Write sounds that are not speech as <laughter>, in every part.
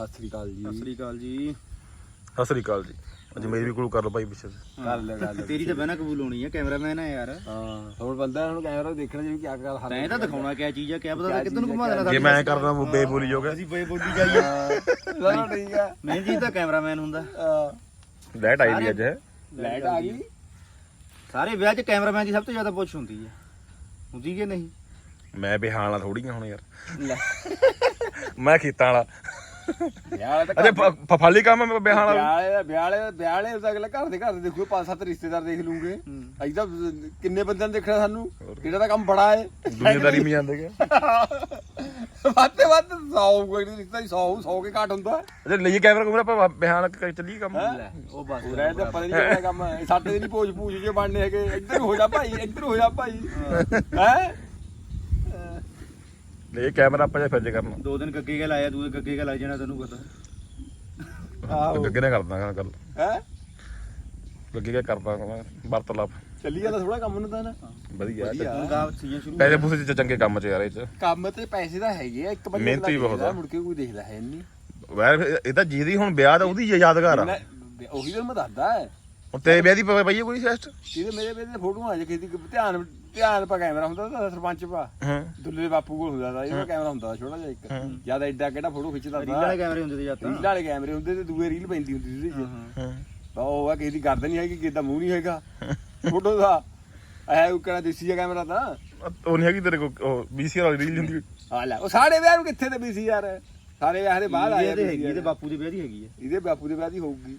ਸਤਿ ਸ੍ਰੀ ਅਕਾਲ ਜੀ। ਸਤਿ ਸ੍ਰੀ ਅਕਾਲ ਜੀ। ਸਤਿ ਸ੍ਰੀ ਅਕਾਲ ਜੀ। ਅੱਜ ਮੇਰੀ ਵੀ ਕੋਲ ਕਰ ਲਓ ਭਾਈ ਪਿੱਛੇ। से। ਕਰ ਲੈ ਗੱਲ ਤੇਰੀ ਤਾਂ ਬਹਿਣਾ ਕਬੂਲ ਹੋਣੀ ਹੈ ਕੈਮਰਾਮੈਨ ਹੈ ਯਾਰ। ਹਾਂ ਹੁਣ ਬੰਦਾ ਹੁਣ ਕੈਮਰਾ ਦੇਖਣਾ ਜੀ ਕੀ ਕਰ ਹਰ ਤੈਂ ਤਾਂ ਦਿਖਾਉਣਾ ਕਿਆ ਚੀਜ਼ ਹੈ ਕਿਆ ਪਤਾ ਤਾਂ ਕਿੱਧਰ ਨੂੰ ਘੁਮਾ ਦੇਣਾ ਜੇ ਮੈਂ ਕਰਦਾ ਬੇਬੋਲੀ ਹੋ ਗਿਆ ਅਸੀਂ ਬੇ ਬੋਲੀ ਜਾਈਏ ਚਲੋ ਠੀਕ ਆ। ਮੈਂ ਜੀ ਤਾਂ ਕੈਮਰਾਮੈਨ ਹੁੰਦਾ। ਲੈਟ ਆਈ ਵੀ ਅੱਜ। ਹੈ ਲਾਈਟ ਆ ਗਈ। ਸਾਰੇ ਵਿਆਹ 'ਚ ਕੈਮਰਾਮੈਨ ਦੀ ਸਭ ਤੋਂ ਜ਼ਿਆਦਾ ਪੁੱਛ ਹੁੰਦੀ ਹੈ ਹੁੰਦੀ ਕਿ ਨਹੀਂ? ਮੈਂ ਬਿਹਾਨ ਵਾਲਾ ਥੋੜੀਆਂ ਹੁਣ ਯਾਰ। ਲੈ। ਮੈਂ ਖੇਤਾਂ ਵਾਲਾ। ਅਜੇ ਫਫਾਲੀ ਕੰਮ ਹੈ ਬਿਹਾਨ ਵਾਲਾ? ਵਿਆਲੇ ਤਾਂ ਅਗਲੇ ਘਰ ਦੇ ਘਰ ਦੇ ਦੇਖੋ ਪੰਜ ਸੱਤ ਰਿਸ਼ਤੇਦਾਰ ਦੇਖ ਲੂਗੇ। ਅਸੀਂ ਤਾਂ ਕਿੰਨੇ ਬੰਦਿਆਂ ਨੇ ਦੇਖਣਾ ਸਾਨੂੰ? ਕਿਹੜਾ ਦਾ ਕੰਮ ਬੜਾ ਹੈ ਦੁਨੀਆਦਾਰੀ ਮੇ ਜਾਂਦੇ ਗਏ ਵੱਧ ਵੱਧ 100 ਕੋਈ ਰਿਸ਼ਤਾ 100 100 ਕੇ ਘੱਟ ਹੁੰਦਾ। ਅਜੇ ਲਈਏ ਕੈਮਰਾ ਕੁਮਰਾ ਆਪਾਂ ਬਿਹਾਨ ਕ- ਚੱਲੀਏ ਕੰਮ। ਲੈ ਉਹ ਬਸ। ਪੂਰਾ ਇਹ ਤਾਂ ਪਤਾ ਨਹੀਂ ਕਿਹੜਾ ਕੰਮ ਹੈ ਸਾਡੇ ਦੀ ਨਹੀਂ ਪੋਜ ਪੂਜ ਜੇ ਬਣਨੇ ਹੈਗੇ। ਇੱਧਰ ਹੋ ਜਾ ਭਾਈ ਇੱਧਰ ਹੋ ਜਾ ਭਾਈ। ਹੈ? ਲੈ ਕੈਮਰਾ ਆਪਾਂ ਜੇ ਫਿਰ ਕਰਨਾ। ਦੋ ਦਿਨ ਗੱਗੇ ਕੇ ਲਾਇਆ ਦੂਏ ਗੱਗੇ ਕੇ ਲੱਗ ਜਾਣਾ ਤੈਨੂੰ ਪਤਾ। ਆਹੋ। ਗੱਗੇ ਨੇ ਕਰਦਾ ਗੱਲ। ਹੈ? ਗੱਗੇ ਕਿਆ ਕਰਦਾ ਵਾਰਤਾਲਾਪ ਚੱਲੀ ਜਾਂਦਾ ਥੋੜਾ ਕੰਮ ਨੂੰ ਤਾਂ ਨਾ। ਵਧੀਆ। ਵਧੀਆ। ਸੀਜ਼ਨ ਸ਼ੁਰੂ। ਪੈਸੇ ਪੂਸੇ ਚ ਚੰਗੇ ਕੰਮ ਚ ਯਾਰ ਇਹ ਚ। ਕੰਮ ਤੇ ਪੈਸੇ ਤਾਂ ਹੈਗੇ ਆ ਇੱਕ ਬੰਦੇ ਮਿਹਨਤ ਵੀ ਦਾ ਬਹੁਤ ਦੇਖਦਾ, ਆ। ਮੁੜ ਕੇ ਕੋਈ ਦੇਖਦਾ ਹੈ ਨਹੀਂ। ਵੈਰ ਇਹ ਤਾਂ ਜਿਹਦੀ ਹੁਣ ਵਿਆਹ ਦਾ ਉਹਦੀ ਯਾਦਗਾਰ ਆ। ਮੈਂ- ਉਹੀ ਤਾਂ ਮੈਂ ਦੱਸਦਾ। ਹੈ ਹੁਣ ਤੇਰੇ ਵਿਆਹ ਦੀ ਪਈ ਹੈ ਕੋਈ ਸੈਸਟ ਜਿਹਦੇ ਮੇਰੇ ਮੇਰੇ ਫੋਟੋਆਂ ਆ ਜੇ ਕਿਸੇ ਦੀ ਧਿਆਨ ਧਿਆਨ ਪਾ ਕੈਮਰਾ ਹੁੰਦਾ ਤਾਂ ਸਰਪੰਚ ਪਾ ਹਾਂ। ਦੁੱਲੇ ਦੇ ਬਾਪੂ ਕੋਲ ਹੁੰਦਾ ਤਾਂ ਇਹਦਾ ਕੈਮਰਾ ਹੁੰਦਾ ਛੋਟਾ ਜਿਹਾ ਇੱਕ। ਜ਼ਿਆਦਾ ਐਡਾ ਕਿਹੜਾ ਫੋਟੋ ਖਿੱਚਦਾ ਰੀਲ ਵਾਲੇ ਕੈਮਰੇ ਹੁੰਦੇ ਤੇ ਜਾਂ ਰੀਲ ਵਾਲੇ ਕੈਮਰੇ ਹੁੰਦੇ ਤੇ ਦੂਏ ਰੀਲ ਪੈਂਦੀ ਹੁੰਦੀ ਸੀ ਉਹਦੇ ਤਾਂ ਉਹ ਆ ਕਿਸੇ ਦੀ ਗਰਦ ਨਹੀਂ ਹੈਗੀ ਕਿਸੇ ਦਾ ਮੂੰਹ ਨਹੀਂ ਹੈਗਾ। ਫੋਟੋ ਦਾ। ਐ ਉਹ ਕਿਹੜਾ ਦੇਸੀ ਜਿਹਾ ਕੈਮਰਾ ਤਾਂ। ਉਹ ਨਹੀਂ ਹੈਗੀ ਤੇਰੇ ਕੋਲ ਉਹ ਵਾਲੀ ਰੀਲ ਹੁੰਦੀ। ਆ ਲੈ ਉਹ ਸਾਰੇ ਵਿਆਹ ਨੂੰ ਕਿੱਥੇ ਤੇ ਵੀ ਸੀ ਯਾਰ ਸਾਰੇ ਵਿਆਹ ਦੇ ਬਾਅਦ ਆਏ ਇਹਦੇ ਹੈਗੀ ਇਹਦੇ ਬਾਪੂ ਦੇ ਵਿਆਹ ਦੀ ਹੈਗੀ ਹੈ ਇਹਦੇ ਬਾਪੂ ਦੇ ਵਿਆਹ ਦੀ ਹੋਊਗੀ।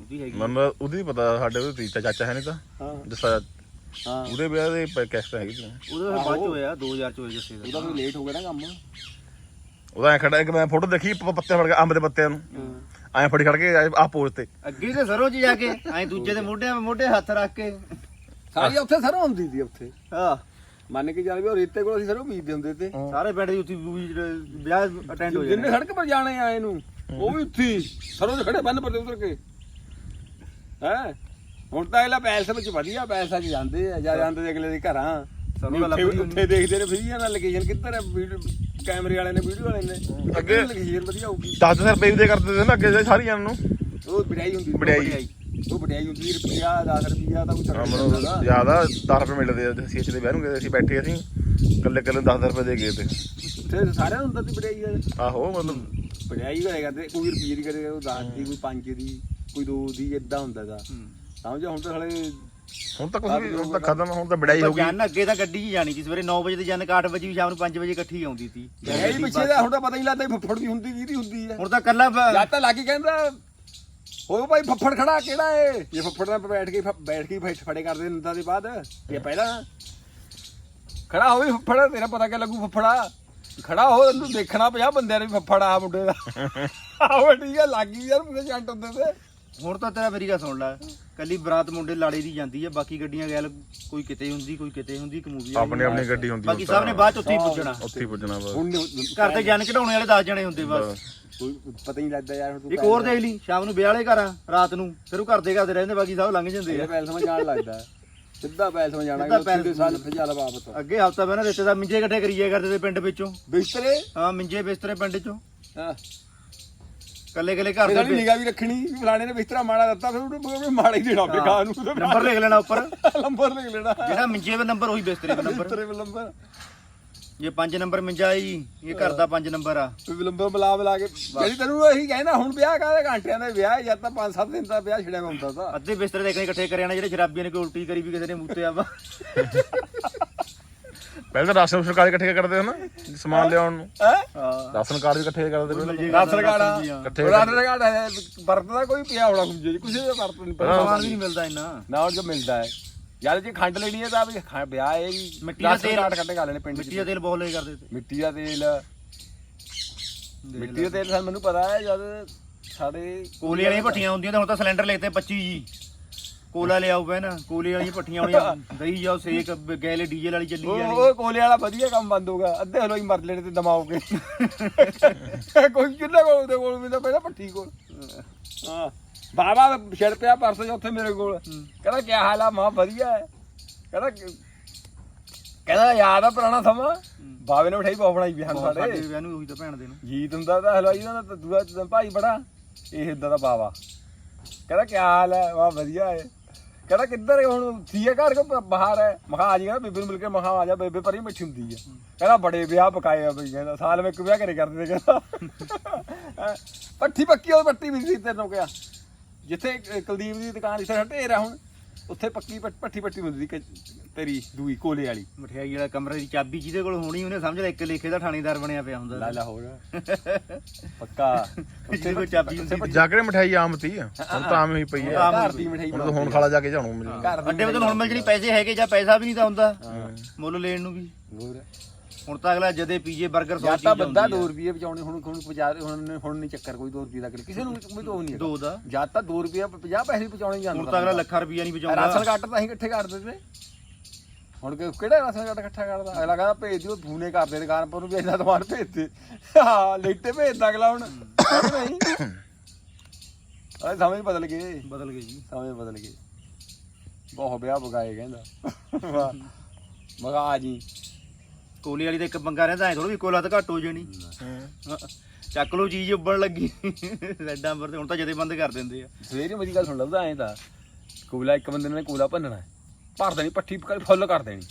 ਉਹਦੀ ਹੈਗੀ ਮੈਨੂੰ ਉਹਦੀ ਪਤਾ ਸਾਡੇ ਉਹਦੇ ਤੀਜਾ ਚਾਚਾ ਹੈ ਨਹੀਂ ਤਾਂ। ਹਾਂ। ਜੱਸਾ ਹਾਂ। ਉਹਦੇ ਵਿਆਹ ਦੇ ਕੈਸਟ ਹੈਗੀ ਸੀ। ਉਹਦਾ ਫਿਰ ਬਾਅਦ ਚ ਹੋਇਆ 2000 ਚ ਹੋਇਆ ਜੱਸੇ ਦਾ। ਉਹਦਾ ਕੋਈ ਲੇਟ ਹੋ ਗਿਆ ਨਾ ਕੰਮ? ਉਹਦਾ ਐ ਖੜਾ ਇੱਕ ਮੈਂ ਫੋਟੋ ਦੇਖੀ ਪ- ਪੱਤੇ ਫੜ ਕੇ ਅੰਬ ਦੇ ਪੱਤਿਆਂ ਨੂੰ। ਐ ਫੜੀ ਖੜ ਕੇ ਆ ਪੋਜ਼ ਤੇ। ਅੱਗੇ ਤੇ ਸਰੋਂ ਚ ਜਾ ਕੇ ਐ ਦੂਜੇ ਦੇ ਮੋਢੇ ਮੋਢੇ ਹੱਥ ਰੱਖ ਕੇ। ਸਾਰੀ ਉੱਥੇ ਸਰੋਂ ਹੁੰਦੀ ਸੀ ਉੱਥੇ। ਹਾਂ। ਮੰਨ ਕੇ ਚੱਲ ਵੀ ਉਹ ਰੇਤੇ ਕੋਲ ਅਸੀਂ ਸਰੋਂ ਬੀਜਦੇ ਹੁੰਦੇ ਤੇ। ਸਾਰੇ ਦੀ ਉੱਥੇ ਵਿਆਹ ਅਟੈਂਡ ਹੋ ਜਿੰਨੇ ਸੜਕ ਪਰ ਜਾਣੇ ਆਏ ਨੂੰ ਉਹ ਵੀ ਉੱਥੇ ਹੀ, ਸਰੋਂ ਦੇ ਖੜੇ ਬੰਨ ਪਰ ਉਤਰ ਕੇ। ਹੈ? ਹੁਣ ਤਾਂ ਇਹਲਾ ਪੈਲਸ ਵਿੱਚ ਵਧੀਆ ਪੈਸਾ ਚ ਜਾਂਦੇ ਆ ਜਾਂ ਜਾਂਦੇ ਤੇ ਅਗਲੇ ਦੇ ਘਰਾਂ। ਸਰੋਂ ਦਾ ਉੱਥੇ ਲੱਭਦੀ ਉੱਥੇ ਦੇਖਦੇ ਨੇ ਫਰੀਆਂ ਨਾਲ ਲੋਕੇਸ਼ਨ ਕਿੱਧਰ ਹੈ ਵੀਡੀਓ ਕੈਮਰੇ ਵਾਲੇ ਨੇ ਵੀਡੀਓ ਵਾਲੇ ਨੇ। ਅੱਗੇ- ਲੋਕੇਸ਼ਨ ਵਧੀਆ ਹੋਊਗੀ। 10000 ਰੁਪਏ ਦੇ ਕਰਦੇ ਸੀ ਨਾ ਅੱਗੇ ਸਾਰੀਆਂ ਨੂੰ। ਉਹ ਵਡਿਆਈ ਹੁੰਦੀ ਵਡਿਆਈ। ਉਹ ਵਡਿਆਈ ਹੁੰਦੀ ਰੁਪਿਆ 10 ਰੁਪਿਆ ਤਾਂ ਕੋਈ ਹਾਂ, ਚੱਕਰ ਮੈਨੂੰ ਨਹੀਂ ਹੁੰਦਾ ਜ਼ਿਆਦਾ 10 ਰੁਪਏ ਮਿਲਦੇ ਆ ਅਸੀਂ ਦੇ ਵਿਆਹ ਨੂੰ ਗਏ ਅਸੀਂ ਬੈਠੇ ਅਸੀਂ ਕੱਲੇ ਕੱਲੇ 10 ਰੁਪਏ ਦੇ ਗਏ ਤੇ। ਸਾਰਿਆਂ ਨੂੰ ਹੁੰਦਾ ਸੀ ਵਡਿਆਈ ਆਹੋ ਮਤਲਬ ਵਡਿਆਈ ਹੋਇਆ ਕਰਦੇ ਕੋਈ ਰੁਪਈਏ ਦੀ ਕਰੇ ਕੋਈ 10 ਦੀ ਕੋਈ 5 ਦੀ ਕੋਈ 2 ਦੀ ਇਦਾਂ ਹੁੰਦਾ ਦਾ ਸਮਝੋ ਹੁਣ ਤਾਂ ਹਲੇ ਹੁਣ ਤਾਂ ਕੁਝ ਵੀ ਹੁਣ ਤਾਂ ਖਤਮ ਹੁਣ ਤਾਂ ਬੜਾਈ ਹੋ ਗਈ। ਜਨ ਅੱਗੇ ਤਾਂ ਗੱਡੀ 'ਚ ਜਾਣੀ ਸੀ ਸਵੇਰੇ 9 ਵਜੇ ਤੇ ਜਨ 8 ਵਜੇ ਵੀ ਸ਼ਾਮ ਨੂੰ 5 ਵਜੇ ਇਕੱਠੀ ਆਉਂਦੀ ਸੀ। ਇਹ ਪਿੱਛੇ ਦਾ ਹੁਣ ਤਾਂ ਪਤਾ ਹੀ ਲੱਗਦਾ ਫੱਫੜ ਦੀ ਹੁੰਦੀ ਕਿਹਦੀ ਹੁੰਦੀ ਹੈ। ਹੁਣ ਤਾਂ ਕੱਲਾ ਜਦ ਤਾਂ ਲੱਗੀ ਕਹਿੰਦਾ ਹੋ ਭਾਈ ਫੱਫੜ ਖੜਾ ਕਿਹੜਾ ਏ ਇਹ ਫੱਫੜ ਨਾਲ ਬੈਠ ਕੇ ਬੈਠ ਕੇ ਫੜੇ ਕਰਦੇ ਨੰਦਾ ਦੇ ਬਾਅਦ ਇਹ ਪਹਿਲਾਂ ਖੜਾ ਹੋਵੇ ਫੱਫੜ ਤੇਰਾ ਪਤਾ ਕਿ ਲੱਗੂ ਫੱਫੜਾ। ਖੜਾ ਹੋ ਇਹਨੂੰ ਦੇਖਣਾ ਪਿਆ ਬੰਦਿਆਂ ਨੇ ਫੱਫੜ ਆ ਮੁੰਡੇ ਦਾ। <laughs> ਆਹੋ ਠੀਕ ਹੈ ਲੱਗੀ ਯਾਰ ਮੇਰੇ ਜੰਟ ਹੁੰਦੇ ਤੇ। ਹੁਣ ਤਾਂ ਤੇਰਾ ਮੇਰੀ ਗੱਲ ਸੁਣ ਲੈ। ਕੱਲੀ ਬਰਾਤ ਮੁੰਡੇ ਲਾੜੇ ਦੀ ਜਾਂਦੀ ਹੈ ਬਾਕੀ ਗੱਡੀਆਂ ਗੈਲ ਕੋਈ ਕਿਤੇ ਹੁੰਦੀ ਕੋਈ ਕਿਤੇ ਹੁੰਦੀ ਇੱਕ ਮੂਵੀ ਆਪਣੀ ਆਪਣੀ ਗੱਡੀ ਹੁੰਦੀ ਬਾਕੀ ਸਭ ਨੇ ਬਾਅਦ ਚ ਉੱਥੇ ਹੀ ਪੁੱਜਣਾ। ਉੱਥੇ ਹੀ ਪੁੱਜਣਾ ਬਸ। ਹੁਣ ਘਰ ਤੇ ਜਨ ਕਢਾਉਣੇ ਵਾਲੇ 10 ਜਣੇ ਹੁੰਦੇ ਬਸ। ਕੋਈ ਪਤਾ ਹੀ ਨਹੀਂ ਲੱਗਦਾ ਯਾਰ ਹੁਣ ਤੂੰ ਇੱਕ ਹੋਰ ਦੇਖ ਲਈ ਸ਼ਾਮ ਨੂੰ ਵਿਆਹ ਵਾਲੇ ਘਰਾਂ ਰਾਤ ਨੂੰ। ਫਿਰ ਉਹ ਘਰ ਦੇ ਘਰ ਦੇ ਰਹਿੰਦੇ ਬਾਕੀ ਸਭ ਲੰਘ ਜਾਂਦੇ ਆ। ਪੈਲ ਸਮਝ ਜਾਣ ਲੱਗਦਾ। ਸਿੱਧਾ ਪੈਲ ਸਮਝ ਜਾਣਾ ਸਿੱਧਾ ਕਿ ਪੈਲ ਉੱਥੇ ਦੇ ਸਾਲ ਫਜਾਲ ਬਾਬਤ ਅੱਗੇ ਹਫਤਾ ਪਹਿਲਾਂ ਰਿਸ਼ਤੇਦਾਰ ਮਿੰਜੇ ਇਕੱਠੇ ਕਰੀਏ ਕਰਦੇ ਤੇ ਪਿੰਡ ਵਿੱਚੋਂ। ਬਿਸਤਰੇ? ਹਾਂ ਮਿੰਜੇ ਬਿਸਤਰੇ ਪਿੰਡ ਚੋਂ। ਹਾਂ। ਕੱਲੇ ਕੱਲੇ ਘਰ ਇਹਦਾ ਦੇ ਨਿਗਾਹ ਵੀ ਰੱਖਣੀ ਵੀ ਫਲਾਣੇ ਨੇ ਬਿਸਤਰਾ ਮਾੜਾ ਦਿੱਤਾ ਫਿਰ ਉਹਨੇ ਮਾੜਾ ਹੀ ਦੇਣਾ ਖਾਣ ਨੂੰ। ਨੰਬਰ ਲਿਖ ਲੈਣਾ ਉੱਪਰ। <laughs> ਨੰਬਰ ਲਿਖ ਲੈਣਾ। ਜਿਹੜਾ ਮਿੰਜੇ ਦਾ ਨੰਬਰ ਉਹੀ ਬਿਸਤਰੇ ਦਾ ਨੰਬਰ। ਬਿਸਤਰੇ ਵੀ ਨੰਬਰ। ਜੇ 5 ਨੰਬਰ ਮਿੰਜਾ ਜੀ ਇਹ ਘਰ ਦਾ 5 ਨੰਬਰ ਆ। ਵੀ ਨੰਬਰ ਬੁਲਾ ਬੁਲਾ ਕੇ। ਜਿਹੜੀ ਤੈਨੂੰ ਇਹੀ ਕਹਿੰਦਾ ਹੁਣ ਵਿਆਹ ਕਾਹਦੇ ਘੰਟਿਆਂ ਦਾ ਵਿਆਹ ਜਾਂ ਤਾਂ 5-7 ਦਿਨ ਦਾ ਵਿਆਹ ਛੜਿਆ ਹੁੰਦਾ ਤਾਂ। ਅੱਧੇ ਬਿਸਤਰੇ ਦੇਖਣੇ ਇਕੱਠੇ ਕਰਿਆ ਨਾ ਜਿਹੜੇ ਸ਼ਰਾਬੀਆਂ ਨੇ ਕੋਈ ਉਲਟੀ ਕਰੀ ਵੀ ਕਿਸੇ ਨੇ ਮੂਤੇ ਵਾ <laughs> ਪਹਿਲਾਂ ਤਾਂ ਰਾਸ਼ਨ ਸਰਕਾਰ ਇਕੱਠੇ ਕਰਦੇ ਹੋ ਨਾ ਸਮਾਨ ਲਿਆਉਣ ਨੂੰ। ਹੈ? ਹਾਂ ਰਾਸ਼ਨ ਕਾਰਡ ਵੀ ਇਕੱਠੇ ਕਰਦੇ ਪਹਿਲਾਂ। ਰਾਸ਼ਨ ਕਾਰਡ ਇਕੱਠੇ ਰਾਸ਼ਨ ਕਾਰਡ ਵਰਤਦਾ ਕੋਈ ਪਿਆ ਹੋਣਾ ਕੁਝ ਕਿਸੇ ਦਾ ਵਰਤ ਨਹੀਂ ਪਿਆ। ਸਮਾਨ ਵੀ ਨਹੀਂ ਮਿਲਦਾ ਇੰਨਾ। ਨਾ ਉਹ ਜੋ ਮਿਲਦਾ ਹੈ। ਯਾਰ ਜੇ ਖੰਡ ਲੈਣੀ ਹੈ ਤਾਂ ਵੀ ਖ- ਵਿਆਹ ਹੈ ਵੀ ਮਿੱਟੀ ਦਾ ਤੇਲ- ਕਾਰਡ ਕੱਢੇ ਕਰ ਲੈਣੇ ਪਿੰਡ ਮਿੱਟੀ ਦਾ ਤੇਲ ਬਹੁਤ ਲੈ ਕਰਦੇ ਤੇ ਮਿੱਟੀ ਦਾ ਤੇਲ। ਮਿੱਟੀ ਦਾ ਤੇਲ ਸਾਨੂੰ ਮੈਨੂੰ ਪਤਾ ਹੈ ਜਦ ਸਾਡੇ ਕੋਲੇ ਵਾਲੀਆਂ ਭੱਠੀਆਂ ਹੁੰਦੀਆਂ ਤੇ ਹੁਣ ਤਾਂ ਸਿਲੰਡਰ ਲੈਤੇ 25 ਜੀ। ਕੋਲਾ ਲਿਆਓ ਪੈ ਨਾ ਕੋਲੇ ਵਾਲੀਆਂ ਭੱਠੀਆਂ ਆਉਣੀਆਂ ਦਈ ਜਾਓ ਸੇਕ ਗੈਲੇ ਡੀਜ਼ਲ ਵਾਲੀ ਚੱਲੀ ਉਹ ਜਾਣੀ। ਉਹ ਕੋਲੇ ਵਾਲਾ ਵਧੀਆ ਕੰਮ ਬੰਦ ਹੋਗਾ ਅੱਧੇ ਹਲੋ ਹੀ ਮਰ ਲੈਣੇ ਤੇ ਦਮਾਓਗੇ। <laughs> ਕੋਈ ਕਿੰਨਾ ਕੋਲ ਉਹਦੇ ਕੋਲ ਤਾਂ ਪਹਿਲਾਂ ਪੱਠੀ ਕੋਲ। ਹਾਂ ਬਾਬਾ ਛੜ ਪਿਆ ਪਰਸੋਂ ਜਿਹੇ ਉੱਥੇ ਮੇਰੇ ਕੋਲ। ਕਹਿੰਦਾ ਕੀ ਹਾਲ ਆ? ਮਾਂ ਵਧੀਆ ਹੈ। ਕਹਿੰਦਾ ਕਹਿੰਦਾ ਯਾਦ ਆ ਪੁਰਾਣਾ ਸਮਾਂ? ਬਾਵੇ ਨੇ ਮਠਾਈ ਬਹੁਤ ਬਣਾਈ ਵੀ ਹਨ ਬਹੁਤ ਸਾਡੇ। ਸਾਡੇ ਵਿਆਹ ਨੂੰ ਉਹੀ ਤਾਂ ਭੈਣ ਦੇ ਨੂੰ। ਜੀਤ ਹੁੰਦਾ ਤਾਂ ਹਲਵਾਈ ਦਾ ਤਾਂ ਦੂਆ ਭਾਈ ਬੜਾ ਇਹ ਹੁੰਦਾ ਦਾ ਬਾਵਾ। ਕਹਿੰਦਾ ਕੀ ਹਾਲ ਹੈ? ਵਾਹ ਵਧੀਆ ਹੈ। ਕਹਿੰਦਾ ਕਿੱਧਰ ਹੈ ਹੁਣ? ਥੀਆ ਘਰ ਕੋ ਬਾਹਰ ਹੈ। ਮਖਾ ਆ ਜੀ ਬੇਬੇ ਨੂੰ ਮਿਲ ਕੇ ਮਖਾ ਆ ਜਾ ਬੇਬੇ ਪਰੀ ਮਿੱਠੀ ਹੁੰਦੀ ਹੈ। ਕਹਿੰਦਾ ਬੜੇ ਵਿਆਹ ਪਕਾਏ ਆ ਬਈ ਕਹਿੰਦਾ ਸਾਲ ਵਿੱਚ ਇੱਕ ਵਿਆਹ ਕਰੇ ਕਰਦੇ ਤੇ ਕਹਿੰਦਾ। ਪੱਠੀ ਪੱਕੀ ਉਹ ਪੱਟੀ ਵੀ ਸੀ ਤੈਨੂੰ ਕਿਹਾ। ਜਿੱਥੇ ਕੁਲਦੀਪ ਦੀ ਦੁਕਾਨ ਇੱਥੇ ਢੇਰ ਆ ਹੁਣ। ਉੱਥੇ ਪੱਕੀ ਪੱਟ- ਪੱਠੀ ਪੱਟੀ ਹੁੰਦੀ ਸੀ ਕਿ- ਤੇਰੀ ਦੂਈ ਕੋਲੇ ਵਾਲੀ। ਮਠਿਆਈ ਵਾਲਾ ਕਮਰੇ ਦੀ ਚਾਬੀ ਜਿਹਦੇ ਕੋਲ ਹੋਣੀ ਉਹਨੇ ਸਮਝ ਲੈ ਇੱਕ ਲੇਖੇ ਦਾ ਥਾਣੇਦਾਰ ਬਣਿਆ ਪਿਆ ਹੁੰਦਾ। ਲਾ ਲਾ ਹੋਰ। <laughs> ਪੱਕਾ। ਜਿਹਦੇ ਕੋਲ ਚਾਬੀ ਹੁੰਦੀ ਸੀ। ਜਾ ਕੇ ਮਠਾਈ ਆਮ ਤੀ ਆ। ਹੁਣ ਤਾਂ ਆਮ ਹੀ ਪਈ ਆ। ਆਮ ਘਰ ਦੀ ਮਠਾਈ ਹੁਣ ਤਾਂ ਹੁਣ ਖਾਲਾ ਜਾ ਕੇ ਜਾਣੂ ਮਿਲ ਘਰ ਦੀ ਅੱਡੇ ਵਿੱਚ ਹੁਣ ਮਿਲ ਜਣੀ ਪੈਸੇ ਹੈਗੇ ਜਾਂ ਪੈਸਾ ਵੀ ਨਹੀਂ ਤਾਂ ਹੁੰਦਾ ਮੁੱਲ ਲੈਣ ਨੂੰ ਵੀ। ਹੋਰ। ਹੁਣ ਤਾਂ ਅਗਲਾ ਜਦੇ ਪੀਜੇ 버ਗਰ ਜਾਂ ਸੌ ਤਾਂ ਚੀਜ਼ ਬੰਦਾ ਆਉਂਦੀ 2 ਆ। ਰੁਪਏ ਬਚਾਉਣੇ ਹੁਣ ਹੁਣ ਬਾਜ਼ਾਰ ਹੁਣ ਹੁਣ ਨਹੀਂ ਚੱਕਰ ਕੋਈ 2 ਰੁਪਏ ਦਾ ਕਿਸੇ ਨੂੰ ਕੋਈ ਤੋਂ ਨਹੀਂ। ਦੋ ਦਾ। ਜਾਂ ਤਾਂ 2 ਰੁਪਏ 50 ਪੈਸੇ ਬਚਾਉਣੇ ਜਾਂਦਾ ਹੁਣ ਤਾਂ ਅਗਲਾ ਲੱਖਾਂ ਰੁਪਈਆ ਨਹੀਂ ਰਾਸ਼ਨ ਬਚਾਉਂਦਾ ਕੱਟ ਤਾਂ ਅਸੀਂ ਇਕੱਠੇ ਕਰ ਦਿੰਦੇ। ਹੁਣ ਕਿਹੜਾ ਰਾਸ਼ਨ ਕੱਟ ਇਕੱਠਾ ਕਰਦਾ? ਅਗਲਾ ਕਹਿੰਦਾ ਭੇਜ ਦਿਓ ਫੋਨੇ ਕਰਦੇ ਦੁਕਾਨ ਪਰ ਨੂੰ ਵੀ ਇੰਨਾ ਸਮਾਨ ਭੇਜ ਦੇ। ਹਾਂ ਲੇਟੇ ਭੇਜਦਾ ਅਗਲਾ ਹੁਣ। ਨਹੀਂ? ਅਰੇ ਸਮਝ ਬਦਲ ਗਏ। ਬਦਲ ਗਏ ਜੀ। ਸਮਝ ਬਦਲ ਗਏ। ਬਹੁਤ ਵਿਆਹ ਬਗਾਏ ਕਹਿੰਦਾ। ਵਾਹ। ਮਗਾ ਜੀ। ਕੋਲੀ ਵਾਲੀ ਤਾਂ ਇੱਕ ਪੰਗਾ ਰਹਿੰਦਾ ਐ ਥੋੜਾ ਵੀ ਕੋਲਾ ਤਾਂ ਘੱਟ ਹੋ ਜਾਣੀ। ਚੱਕ ਲੋ ਚੀਜ਼ ਉੱਬਣ ਲੱਗੀ। ਰੈਡਾਂ ਪਰ ਤੇ ਹੁਣ ਤਾਂ ਜਦੇ ਬੰਦ ਕਰ ਦਿੰਦੇ ਆ। ਸਵੇਰੇ ਮੇਰੀ ਗੱਲ ਸੁਣ ਲਵਦਾ ਐਂ ਤਾਂ ਕੋਲਾ ਇੱਕ ਬੰਦੇ ਨੇ ਕੋਲਾ ਭੰਨਣਾ। ਭਰ ਦੇਣੀ ਪੱਠੀ ਫੁੱਲ ਕਰ ਦੇਣੀ।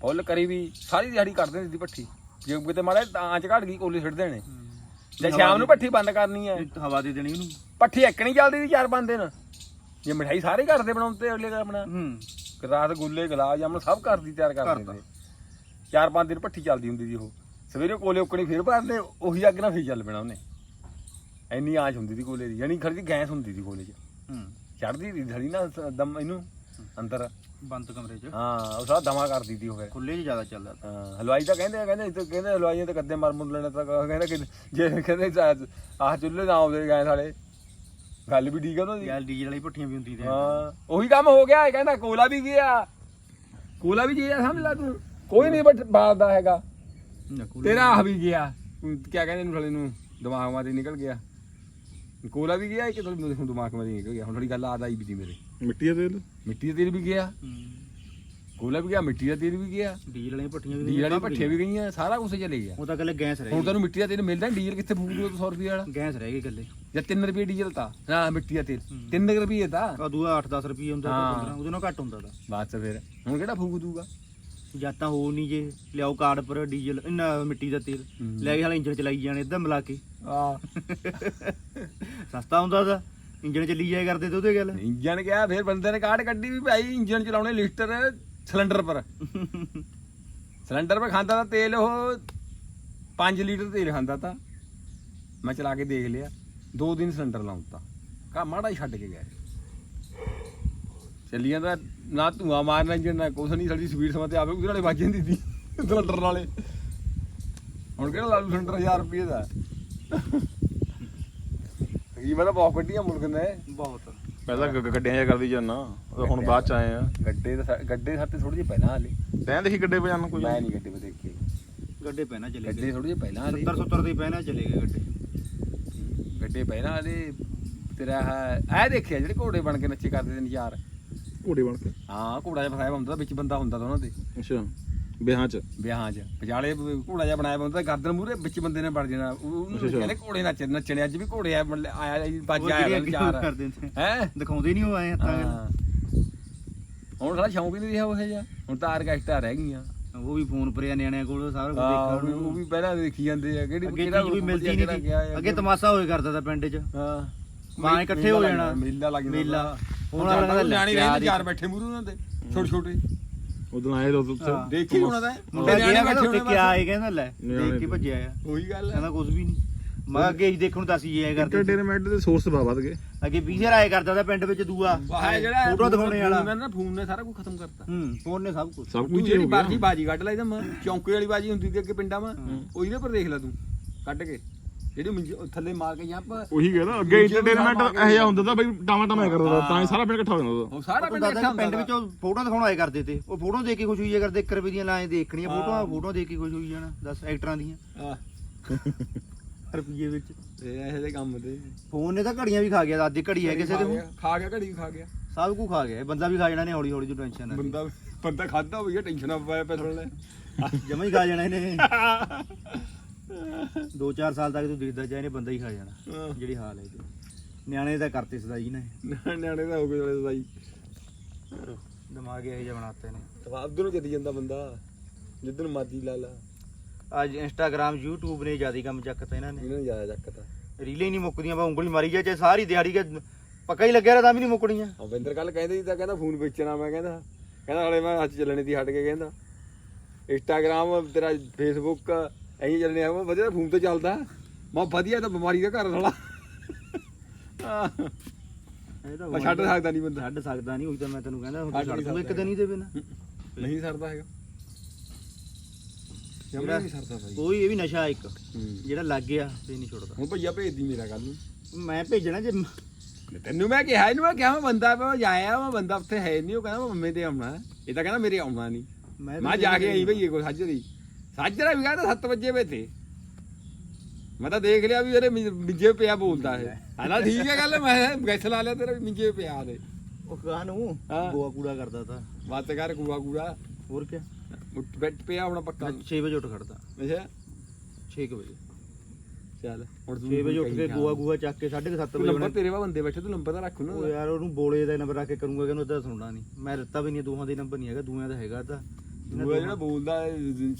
ਫੁੱਲ ਕਰੀ ਵੀ ਸਾਰੀ ਦਿਹਾੜੀ ਕਰ ਦੇਣੀ ਦੀ ਪੱਠੀ। ਜੇ ਕਿਤੇ ਮਾੜਾ ਆਂਚ ਘੜ ਗਈ ਕੋਲੇ ਛੱਡ ਦੇਣੇ। ਜੇ ਸ਼ਾਮ ਨੂੰ ਪੱਠੀ ਬੰਦ ਕਰਨੀ ਹੈ। ਹਵਾ ਦੇ ਦੇਣੀ ਉਹਨੂੰ। ਪੱਠੀ ਇੱਕ ਨਹੀਂ ਚੱਲਦੀ ਦੀ ਚਾਰ ਪੰਜ ਦਿਨ। ਜੇ ਮਠਾਈ ਸਾਰੇ ਘਰ ਦੇ ਬਣਾਉਂਦੇ ਅਗਲੇ ਦਾ ਆਪਣਾ। ਹੂੰ। ਰਾਤ ਗੁੱਲੇ ਗੁਲਾਬ ਜਾਮਨ ਸਭ ਘਰ ਦੀ ਤਿਆਰ ਕਰ ਦਿੰਦੇ। ਦਾ। ਚਾਰ ਪੰਜ ਦਿਨ ਪੱਠੀ ਚੱਲਦੀ ਹੁੰਦੀ ਸੀ ਉਹ। ਸਵੇਰੇ ਕੋਲੇ ਉੱਕਣੀ ਫੇਰ ਭਰਦੇ ਉਹੀ ਅੱਗ ਨਾਲ ਫੇਰ ਚੱਲ ਪੈਣਾ ਉਹਨੇ। ਇੰਨੀ ਆਂਚ ਹੁੰਦੀ ਸੀ ਕੋਲੇ ਦੀ ਯਾਨੀ ਖੜੀ ਗੈਸ ਹੁੰਦੀ ਸੀ ਕੋਲੇ 'ਚ। ਹੂੰ। ਚੜਦੀ ਦੀ ਧੜੀ ਨਾ ਸ- ਦਮ ਇਹਨੂੰ ਅੰਦਰ। ਬੰਦ ਕਮਰੇ 'ਚ। ਹਾਂ ਉਹ ਸਾਰਾ ਦਮਾ ਕਰ ਦਿੱਤੀ ਉਹ ਫਿਰ। ਖੁੱਲੇ 'ਚ ਜ਼ਿਆਦਾ ਚੱਲਦਾ ਹਾਂ ਹਲਵਾਈ ਤਾਂ ਕਹਿੰਦੇ ਆ ਕਹਿੰਦੇ ਇੱਥੇ ਕਹਿੰਦੇ ਹਲਵਾਈਆਂ ਤਾਂ ਕੱਦੇ ਮਰ ਮੁਰ ਲੈਣਾ ਤਾਂ ਕਹਿੰਦਾ ਕਿ ਜੇ ਕਹਿੰਦੇ ਚਾ- ਆਹ ਚੁੱਲ੍ਹੇ ਨਾ ਆਉਂਦੇ ਗਏ ਸਾਲੇ ਗੱਲ ਵੀ ਠੀਕ ਆ ਉਹਨਾਂ ਦੀ। ਗੈਲ ਡੀਜ਼ਲ ਵਾਲੀ ਭੱਠੀਆਂ ਵੀ ਹੁੰਦੀ ਤੇ। ਹਾਂ ਉਹੀ ਕੰਮ ਹੋ ਗਿਆ ਇਹ ਕਹਿੰਦਾ ਕੋਲਾ ਵੀ ਗਿਆ। ਕੋਲਾ ਵੀ ਗਿਆ ਸਮਝ ਲੈ ਤੂੰ। ਕੋਈ ਨਹੀਂ ਬਟ ਬਾਲਦਾ ਹੈਗਾ। ਨਾ ਤੇਰਾ ਆਹ ਵੀ ਗਿਆ। ਕੀ ਕਹਿੰਦੇ ਇਹਨੂੰ ਸਾਲੇ ਨੂੰ? ਦਿਮਾਗ ਮਾਰੀ ਨਿਕਲ ਗਿਆ। ਕੋਲਾ ਵੀ ਗਿਆ ਕਿ ਤੁਹਾਨੂੰ ਹੁਣ ਦਿਮਾਗ ਮਾਰੀ ਨਿਕਲ ਗਿਆ। ਹੁਣ ਥੋੜੀ ਗੱਲ ਆਦ ਆਈ ਵੀ ਸੀ ਮੇਰੇ। ਮਿੱਟੀ ਦਾ ਤੇਲ? ਮਿੱਟੀ ਦਾ ਤੇਲ ਵੀ ਗਿਆ। ਕੋਲਾ ਵੀ ਗਿਆ ਮਿੱਟੀ ਦਾ ਤੇਲ ਵੀ ਗਿਆ। ਡੀਜ਼ਲ ਵਾਲੀਆਂ ਭੱਠੀਆਂ ਵੀ ਡੀਜ਼ਲ ਵਾਲੀ ਭੱਠੀਆਂ ਵੀ ਗਈਆਂ। ਸਾਰਾ ਕੁਝ ਚਲੇ ਗਿਆ। ਉਹ ਤਾਂ ਕੱਲੇ ਗੈਸ ਰਹਿ ਹੁਣ ਤੈਨੂੰ ਮਿੱਟੀ ਦਾ ਤੇਲ ਮਿਲਦਾ ਨੀ, ਡੀਜ਼ਲ ਕਿੱਥੇ ਫੂਕ ਦੂ 100 ਰੁਪਏ ਵਾਲਾ। ਗੈਸ ਰਹਿ ਗਈ ਕੱਲੇ ਜਾਂ 3 ਰੁਪਏ ਡੀਜ਼ਲ ਤਾਂ। ਨਾ ਮਿੱਟੀ ਦਾ ਤੇਲ। 3 ਰੁਪਏ ਤਾਂ। ਆ ਦੂਆ 8-10 ਰੁਪਏ ਹੁੰਦਾ ਹਾਂ। ਤਾਂ 15 ਉਹਦੇ ਨਾਲ ਘੱਟ ਹੁੰਦਾ ਤਾਂ। ਬਾਅਦ ਚ ਫਿਰ। ਹੁਣ ਕਿਹੜਾ ਫੂਕ ਦੂਗਾ? ਜਾਂ ਤਾਂ ਹੋ ਨਹੀਂ ਜੇ ਲਿਆਓ ਕਾਰਡ ਪਰ ਡੀਜ਼ਲ ਇੰਨਾ ਮਿੱਟੀ ਦਾ ਤੇਲ। ਲੈ ਕੇ ਹਾਲੇ ਇੰਜਨ ਚਲਾਈ ਜਾਣੇ ਇਦਾਂ ਮਿਲਾ ਕੇ। ਆ ਸਸਤਾ ਹੁੰਦਾ ਤਾਂ ਇੰਜਨ ਚੱਲੀ ਜਾਇਆ ਕਰਦੇ ਤੇ ਉਹਦੇ ਗੱਲ। ਇੰਜਨ ਗਿਆ ਫਿਰ ਬੰਦੇ ਨੇ ਕਾਢ ਕੱਢੀ ਵੀ ਭਾਈ ਇੰਜਨ ਚਲਾਉਣੇ ਲਿਸਟਰ ਸਿਲੰਡਰ ਪਰ। ਸਿਲੰਡਰ 'ਤੇ ਖਾਂਦਾ ਤਾਂ ਤੇਲ ਉਹ 5 ਲੀਟਰ ਤੇਲ ਖਾਂਦਾ ਤਾਂ। ਮੈਂ ਚਲਾ ਕੇ ਦੇਖ ਲਿਆ ਦੋ ਦਿਨ ਸਿਲੰਡਰ ਲਾਉਂਦਾ ਕਾ ਮਾੜਾ ਹੀ ਛੱਡ ਕੇ ਗਿਆ। ਚੱਲੀਆਂ ਤਾਂ ਨਾ ਧੂਆ ਮਾਰਨਾ ਇੰਜਨ ਨਾ ਕੁਛ ਨਹੀਂ ਸਾਡੀ ਸਪੀਡ ਸਮਾਂ ਤੇ ਆਵੇ ਉਹਦੇ ਨਾਲੇ ਵੱਜ ਜਾਂਦੀ ਸੀ ਸਿਲੰਡਰ ਨਾਲੇ। ਹੁਣ ਕਿਹੜਾ ਲਾਲੂ ਸਿਲੰਡਰ 1000 ਰੁਪਏ ਦਾ? ਕੀ ਮਤਲਬ ਬਹੁਤ ਵੱਡੀਆਂ ਮੁਲਕ ਨੇ। ਬਹੁਤ। ਪਹਿਲਾਂ ਗ- ਗੱਡੀਆਂ ਜਿਹਾ ਕਰਦੀ ਜਾਂਦਾ ਹੁਣ ਬਾਅਦ ਚ ਆਏ ਆ। ਗੱਡੇ ਦਾ ਗੱਡੇ ਸਾਤੇ ਥੋੜੀ ਜਿਹੀ ਪਹਿਲਾਂ ਆਲੇ ਤੈਂ ਦੇਖੀ ਗੱਡੇ ਵਜਾਨ ਕੋਈ? ਮੈਂ ਨਹੀਂ ਗੱਡੇ 'ਤੇ ਦੇਖੇ। ਗੱਡੇ ਪੈਣਾ ਚਲੇ ਗੱਡੇ ਗਏ। ਥੋੜੀ ਜਿਹੀ ਪਹਿਲਾਂ ਆਲੇ 70 70 ਦੇ ਪੈਣਾ ਚਲੇ ਗਏ ਗੱਡੇ। ਗੱਡੇ ਪਹਿਲਾਂ ਆਲੇ ਤੇਰਾ ਇਹ ਦੇਖਿਆ ਜਿਹੜੇ ਘੋੜੇ ਬਣ ਕੇ ਨੱਚੇ ਕਰਦੇ ਨੇ ਯਾਰ? ਘੋੜੇ ਬਣ ਕੇ? ਹਾਂ ਘੋੜਾ ਜਿਹਾ ਫਸਾਇਆ ਹੁੰਦਾ ਵਿੱਚ ਬੰਦਾ ਹੁੰਦਾ ਤਾਂ ਉਹਨਾਂ ਦੇ ਅੱਛਾ ਵਿਆਹਾਂ ਚ? ਵਿਆਹਾਂ 'ਚ। ਵਿਚਾਲੇ ਘੋੜਾ ਜਿਹਾ ਬਣਾਇਆ ਹੁੰਦਾ ਗਰਦਨ ਮੂਰੇ ਵਿੱਚ ਬੰਦੇ ਨੇ ਵੜ ਜਾਣਾ। ਉਹ- ਉਹਨੂੰ। ਕਹਿੰਦੇ ਘੋੜੇ ਨੱਚ ਨੱਚਣੇ ਅੱਜ ਵੀ ਘੋੜੇ ਆ ਆਇਆ ਬਾਜਾ ਆਇਆ ਚਾਰ। ਹੈ? ਦਿਖਾਉਂਦੇ ਨਹੀਂ ਉਹ ਆਏ ਹਾਂ। ਹੁਣ ਸਾਲਾ ਸ਼ੌਂਕ ਹੀ ਨਹੀਂ ਰਿਹਾ ਉਹ ਜਿਹਾ। ਹੁਣ ਤਾਂ ਆਰਕੈਸਟਰਾ ਰਹਿ ਗਈਆਂ। ਉਹ ਵੀ ਫੋਨ ਪਰਿਆ ਨਿਆਣਿਆਂ ਕੋਲ ਸਾਰਾ ਕੁਝ ਦੇਖਣ ਉਹ ਵੀ- ਉਹ ਨੂੰ ਵੀ ਪਹਿਲਾਂ ਦੇਖੀ ਜਾਂਦੇ ਆ ਕਿਹੜੀ ਕਿਹੜਾ ਵੀ ਮਿਲਦੀ ਨਹੀਂ ਅੱਗੇ ਤਮਾਸ਼ਾ ਹੋਏ ਕਰਦਾ ਤਾਂ ਪਿੰਡ 'ਚ। ਹਾਂ। ਮਾਂ ਇਕੱਠੇ ਹੋ ਜਾਣਾ। ਮੇਲਾ ਲੱਗ ਜਾਂਦਾ ਮੇਲਾ। ਹੁਣ ਹੁਣ ਵਾਲਾ ਵਾਲਾ ਨਿਆਣੇ ਰਹਿੰਦੇ ਚਾਰ ਬੈਠੇ ਮੂਰੂ ਉਹਨਾਂ ਦੇ ਛੋਟੇ ਛੋਟੇ। ਉਦੋਂ ਆਏ ਤਾਂ ਉੱਥੇ ਹਾਂ। ਦੇਖੀ ਉਹਨਾਂ ਦਾ। ਮੁੰਡਾ ਨਿਆਣੇ ਬੈਠੇ ਕਹਿੰਦਾ ਹੋਣੇ ਕਿਆ ਆਏ ਕਹਿੰਦਾ ਲੈ ਦੇਖ ਕੇ ਭੱਜਿਆ ਆ। ਉਹੀ ਗੱਲ ਹੈ ਕਹਿੰਦਾ ਕੁਝ ਵੀ ਨਹੀਂ। ਮੈਂ ਅੱਗੇ ਹੀ ਦੇਖਣ ਨੂੰ ਦੱਸ ਹੀ ਆਇਆ ਕਰਦੇ ਐਂਟਰਟੇਨਮੈਂਟ ਦੇ ਸੋਰਸ ਬਾ ਵੱਧ ਗਏ ਅੱਗੇ 20 ਆਏ ਕਰਦਾ ਤਾਂ ਪਿੰਡ ਵਿੱਚ ਦੂਆ। ਫੋਟੋ ਦਿਖਾਉਣੇ ਵਾਲਾ। ਫੋਨ ਨੇ ਨਾ ਫੋਨ ਨੇ ਸਾਰਾ ਕੁਝ ਖਤਮ ਕਰਤਾ। ਹੂੰ ਫੋਨ ਨੇ ਸਭ ਕੁਝ ਸਭ ਤੂੰ ਕੁਝ ਜਿਹੜੀ ਬਾਜੀ ਬਾਜੀ ਕੱਢ ਲੈ ਇਹਦਾ ਚੌਂਕੇ ਵਾਲੀ ਬਾਜੀ ਹੁੰਦੀ ਸੀ ਅੱਗੇ ਪਿੰਡਾਂ ਮਾ ਉਹ ਇਹਦੇ ਪਰ ਦੇਖ ਲੈ ਤੂੰ। ਕੱਢ ਕੇ। ਜਿਹੜੀ ਮੰਜੀ- ਉਹ ਥੱਲੇ ਮਾਰ ਕੇ ਜੰਪ ਉਹੀ ਕਹਿੰਦਾ ਅੱਗੇ ਐਂਟਰਟੇਨਮੈਂਟ ਇਹ ਜਿਹਾ ਹੁੰਦਾ ਤਾਂ ਬਈ ਟਾਵਾ ਟਾਵਾ ਕਰਦਾ ਤਾ, ਤਾਂ ਹੀ ਸਾਰਾ ਪਿੰਡ ਇਕੱਠਾ ਹੋ ਜਾਂਦਾ ਤਾ। ਉਹ ਸਾਰਾ ਪਿੰਡ ਪਿੰਡ ਇਕੱਠਾ ਪਿੰਡ ਹੁੰਦਾ ਵਿੱਚੋਂ ਫੋਟੋ ਦਿਖਾਉਣ ਆਏ ਕਰਦੇ ਤੇ ਉਹ ਫੋਟੋ ਦੇਖ ਕੇ ਖੁਸ਼ ਹੋਈ ਕਰਦੇ 1 ਰੁਪਏ ਦੀਆਂ ਲਾਏ ਦੇਖਣੀਆਂ ਫੋਟੋਆਂ ਫੋਟੋ ਦੇਖ ਕੇ ਖੁਸ਼ ਹੋਈ ਜਾਣਾ 10 ਐਕਟਰਾਂ ਦੀਆਂ। ਹਾਂ <laughs> ਰੁਪਏ ਵਿੱਚ। ਇਹ ਇਹੋ ਜਿਹੇ ਕੰਮ ਤੇ। ਫੋਨ ਨੇ ਤਾਂ ਘੜੀਆਂ ਵੀ ਖਾ ਗਿਆ ਅੱਜ ਘੜੀ ਹੈ ਕਿਸੇ ਦੇ ਖਾ ਗਿਆ ਘੜੀ ਖਾ ਗਿਆ। ਸਭ ਕੁਝ ਖਾ ਗਿਆ ਇਹ ਬੰਦਾ ਵੀ ਖਾ ਜਾਣਾ ਨੇ ਹੌਲੀ ਹੌਲੀ ਜੋ ਟੈਨਸ਼ਨ ਨਾ ਬੰਦਾ ਬੰਦਾ ਖਾਦਾ ਹੋਈ ਟੈਨਸ਼ਨ ਪਾਇਆ ਪਿਆ ਥੋੜਾ ਜਮਾ ਹੀ ਖਾ ਜਾਣਾ ਇਹਨੇ। <laughs> 2-4 ਸਾਲ ਤੱਕ ਤੂੰ ਦੇਖਦਾ ਜਾ ਇਹਨੇ ਬੰਦਾ ਹੀ ਖਾ ਜਾਣਾ ਜਿਹੜੀ ਹਾਲ ਹੈ ਇਹਦੀ। ਨਿਆਣੇ ਦਾ ਕਰਤੇ ਸਦਾਈ ਨੇ। ਨਿਆਣੇ ਦਾ ਹੋ ਗਏ ਵਾਲੇ ਬਾਈ ਦਿਮਾਗ ਇਹ ਜਿਹਾ ਬਣਾਤੇ ਨੇ ਤਵਾਬ ਨੂੰ ਚੱਲੀ ਜਾਂਦਾ ਬੰਦਾ। ਜਿੱਦਨ ਮਰਜ਼ੀ ਲਾ ਲਾ। ਅੱਜ ਇੰਸਟਾਗ੍ਰam YouTube ਨੇ ਜ਼ਿਆਦਾ ਕੰਮ ਚੱਕਤਾ ਇਹਨਾਂ ਨੇ। ਇਹਨਾਂ ਨੇ ਜ਼ਿਆਦਾ ਚੱਕਤਾ। ਰੀਲੇ ਹੀ ਨਹੀਂ ਮੁੱਕਦੀਆਂ ਬਾ ਉਂਗਲੀ ਮਾਰੀ ਜਾ ਚਾਹੇ ਸਾਰੀ ਦਿਹਾੜੀ ਕੇ ਪੱਕਾ ਹੀ ਲੱਗਿਆ ਰਹਾ ਵੀ ਨਹੀਂ ਮੁੱਕਣੀਆਂ। ਅਵਿੰਦਰ ਕੱਲ ਕਹਿੰਦੇ ਸੀ ਤਾਂ ਕਹਿੰਦਾ ਫੋਨ ਵੇਚਣਾ ਮੈਂ ਕਹਿੰਦਾ। ਕਹਿੰਦਾ ਹਲੇ ਮੈਂ ਅੱਜ ਚੱਲਣੇ ਦੀ ਹਟ ਕੇ ਕਹਿੰਦਾ। ਇੰਸਟਾਗ੍ਰਾਮ ਤੇਰਾ ਫੇਸਬੁੱਕ ਐਂ ਚੱਲਣੇ ਆ ਮੈਂ ਵਧੀਆ ਫੋਨ ਤੇ ਚੱਲਦਾ। ਮੈਂ ਵਧੀਆ ਤਾਂ ਬਿਮਾਰੀ ਦਾ ਘਰ ਆਹ, ਇਹ ਤਾਂ ਮੈਂ ਛੱਡ ਸਕਦਾ ਨਹੀਂ ਬੰਦਾ। ਛੱਡ ਸਕਦਾ ਨਹੀਂ ਉਹ ਤਾਂ ਮੈਂ ਤੈਨੂੰ ਕਹਿੰਦਾ ਹੁਣ ਛੱਡ ਤੂੰ ਇੱਕ ਦਿਨ ਹੀ ਦੇ ਬਿਨਾ ਨਹੀਂ ਸਰਦਾ ਹੈਗਾ। ਜਮਾ ਨਹੀਂ ਸਰਦਾ ਭਾਈ। ਕੋਈ ਇਹ ਵੀ ਨਸ਼ਾ ਇੱਕ। ਜਿਹੜਾ ਲੱਗ ਗਿਆ ਤੇ ਨਹੀਂ ਛੁੱਟਦਾ। ਹੁਣ ਭਈਆ ਭੇਜਦੀ ਮੇਰਾ ਕੱਲ ਨੂੰ। ਮੈਂ ਭੇਜਣਾ ਜੇ। ਤੈਨੂੰ ਮੈਂ ਕਿਹਾ ਇਹਨੂੰ ਮੈਂ ਕਿਹਾ ਮੈਂ ਬੰਦਾ ਪਿਆ ਜਾਇਆ ਮੈਂ ਬੰਦਾ ਉੱਥੇ ਹੈ ਨਹੀਂ ਉਹ ਕਹਿੰਦਾ ਮੈਂ ਮੰਮੇ ਤੇ ਆਉਣਾ। ਇਹ ਤਾਂ ਕਹਿੰਦਾ ਮੇਰੇ ਆਉਣਾ ਨਹੀਂ। ਮੈਂ ਮੈਂ ਜਾ ਕੇ ਆਈ ਭਈਏ ਕੋਲ ਸਾਜਰੀ ਸਾਜਰਾ ਵੀ ਕਹਿੰਦਾ 7 ਵਜੇ ਵੇ ਤੇ। ਮੈਂ ਤਾਂ ਦੇਖ ਲਿਆ ਵੀ ਇਹਦੇ ਮਿੰਜੇ ਪਿਆ ਬੋਲਦਾ ਹੈ ਹਾਲਾ ਠੀਕ ਹੈ ਗੱਲ ਮੈਂ ਗੈਸ ਲਾ ਲਿਆ ਤੇਰਾ ਮਿੰਜੇ ਪਿਆ ਦੇ। ਉਹ ਕਹਾਂ ਨੂੰ। ਗੋਆ ਕੂੜਾ ਕਰਦਾ ਤਾਂ। ਬਾਤ ਕਰ ਕੂੜਾ ਕੂੜਾ। ਹੋਰ ਕੀ ਉੱਠ ਬੈਠ ਪਿਆ ਆਪਣਾ ਪੱਕਾ। 6 ਵਜੇ ਉੱਠ ਖੜਦਾ ਅੱਛਾ। 6 ਵਜੇ। ਚੱਲ ਹੁਣ 6 ਵਜੇ ਉੱਠ ਕੇ ਗੋਆ ਗੂਆ ਚੱਕ ਕੇ 7:30 ਤੂੰ ਵਜੇ ਨੰਬਰ ਤੇਰੇ ਵਾ ਬੰਦੇ ਬੈਠੇ ਤੂੰ ਨੰਬਰ ਤਾਂ ਰੱਖ ਉਹ ਨਾ ਯਾਰ ਉਹਨੂੰ ਬੋਲੇ ਦਾ ਨੰਬਰ ਰੱਖ ਕੇ ਕਰੂੰਗਾ ਕਿ ਉਹਨੂੰ ਤਾਂ ਸੁਣਨਾ ਨਹੀਂ। ਮੈਂ ਰੱਤਾ ਵੀ ਨਹੀਂ ਦੋਹਾਂ ਦੇ ਨੰਬਰ ਨਹੀਂ ਹੈਗਾ ਦੂਆਂ ਦਾ ਹੈਗਾ ਤਾਂ। ਦੂਆ ਜਿਹੜਾ ਬੋਲਦਾ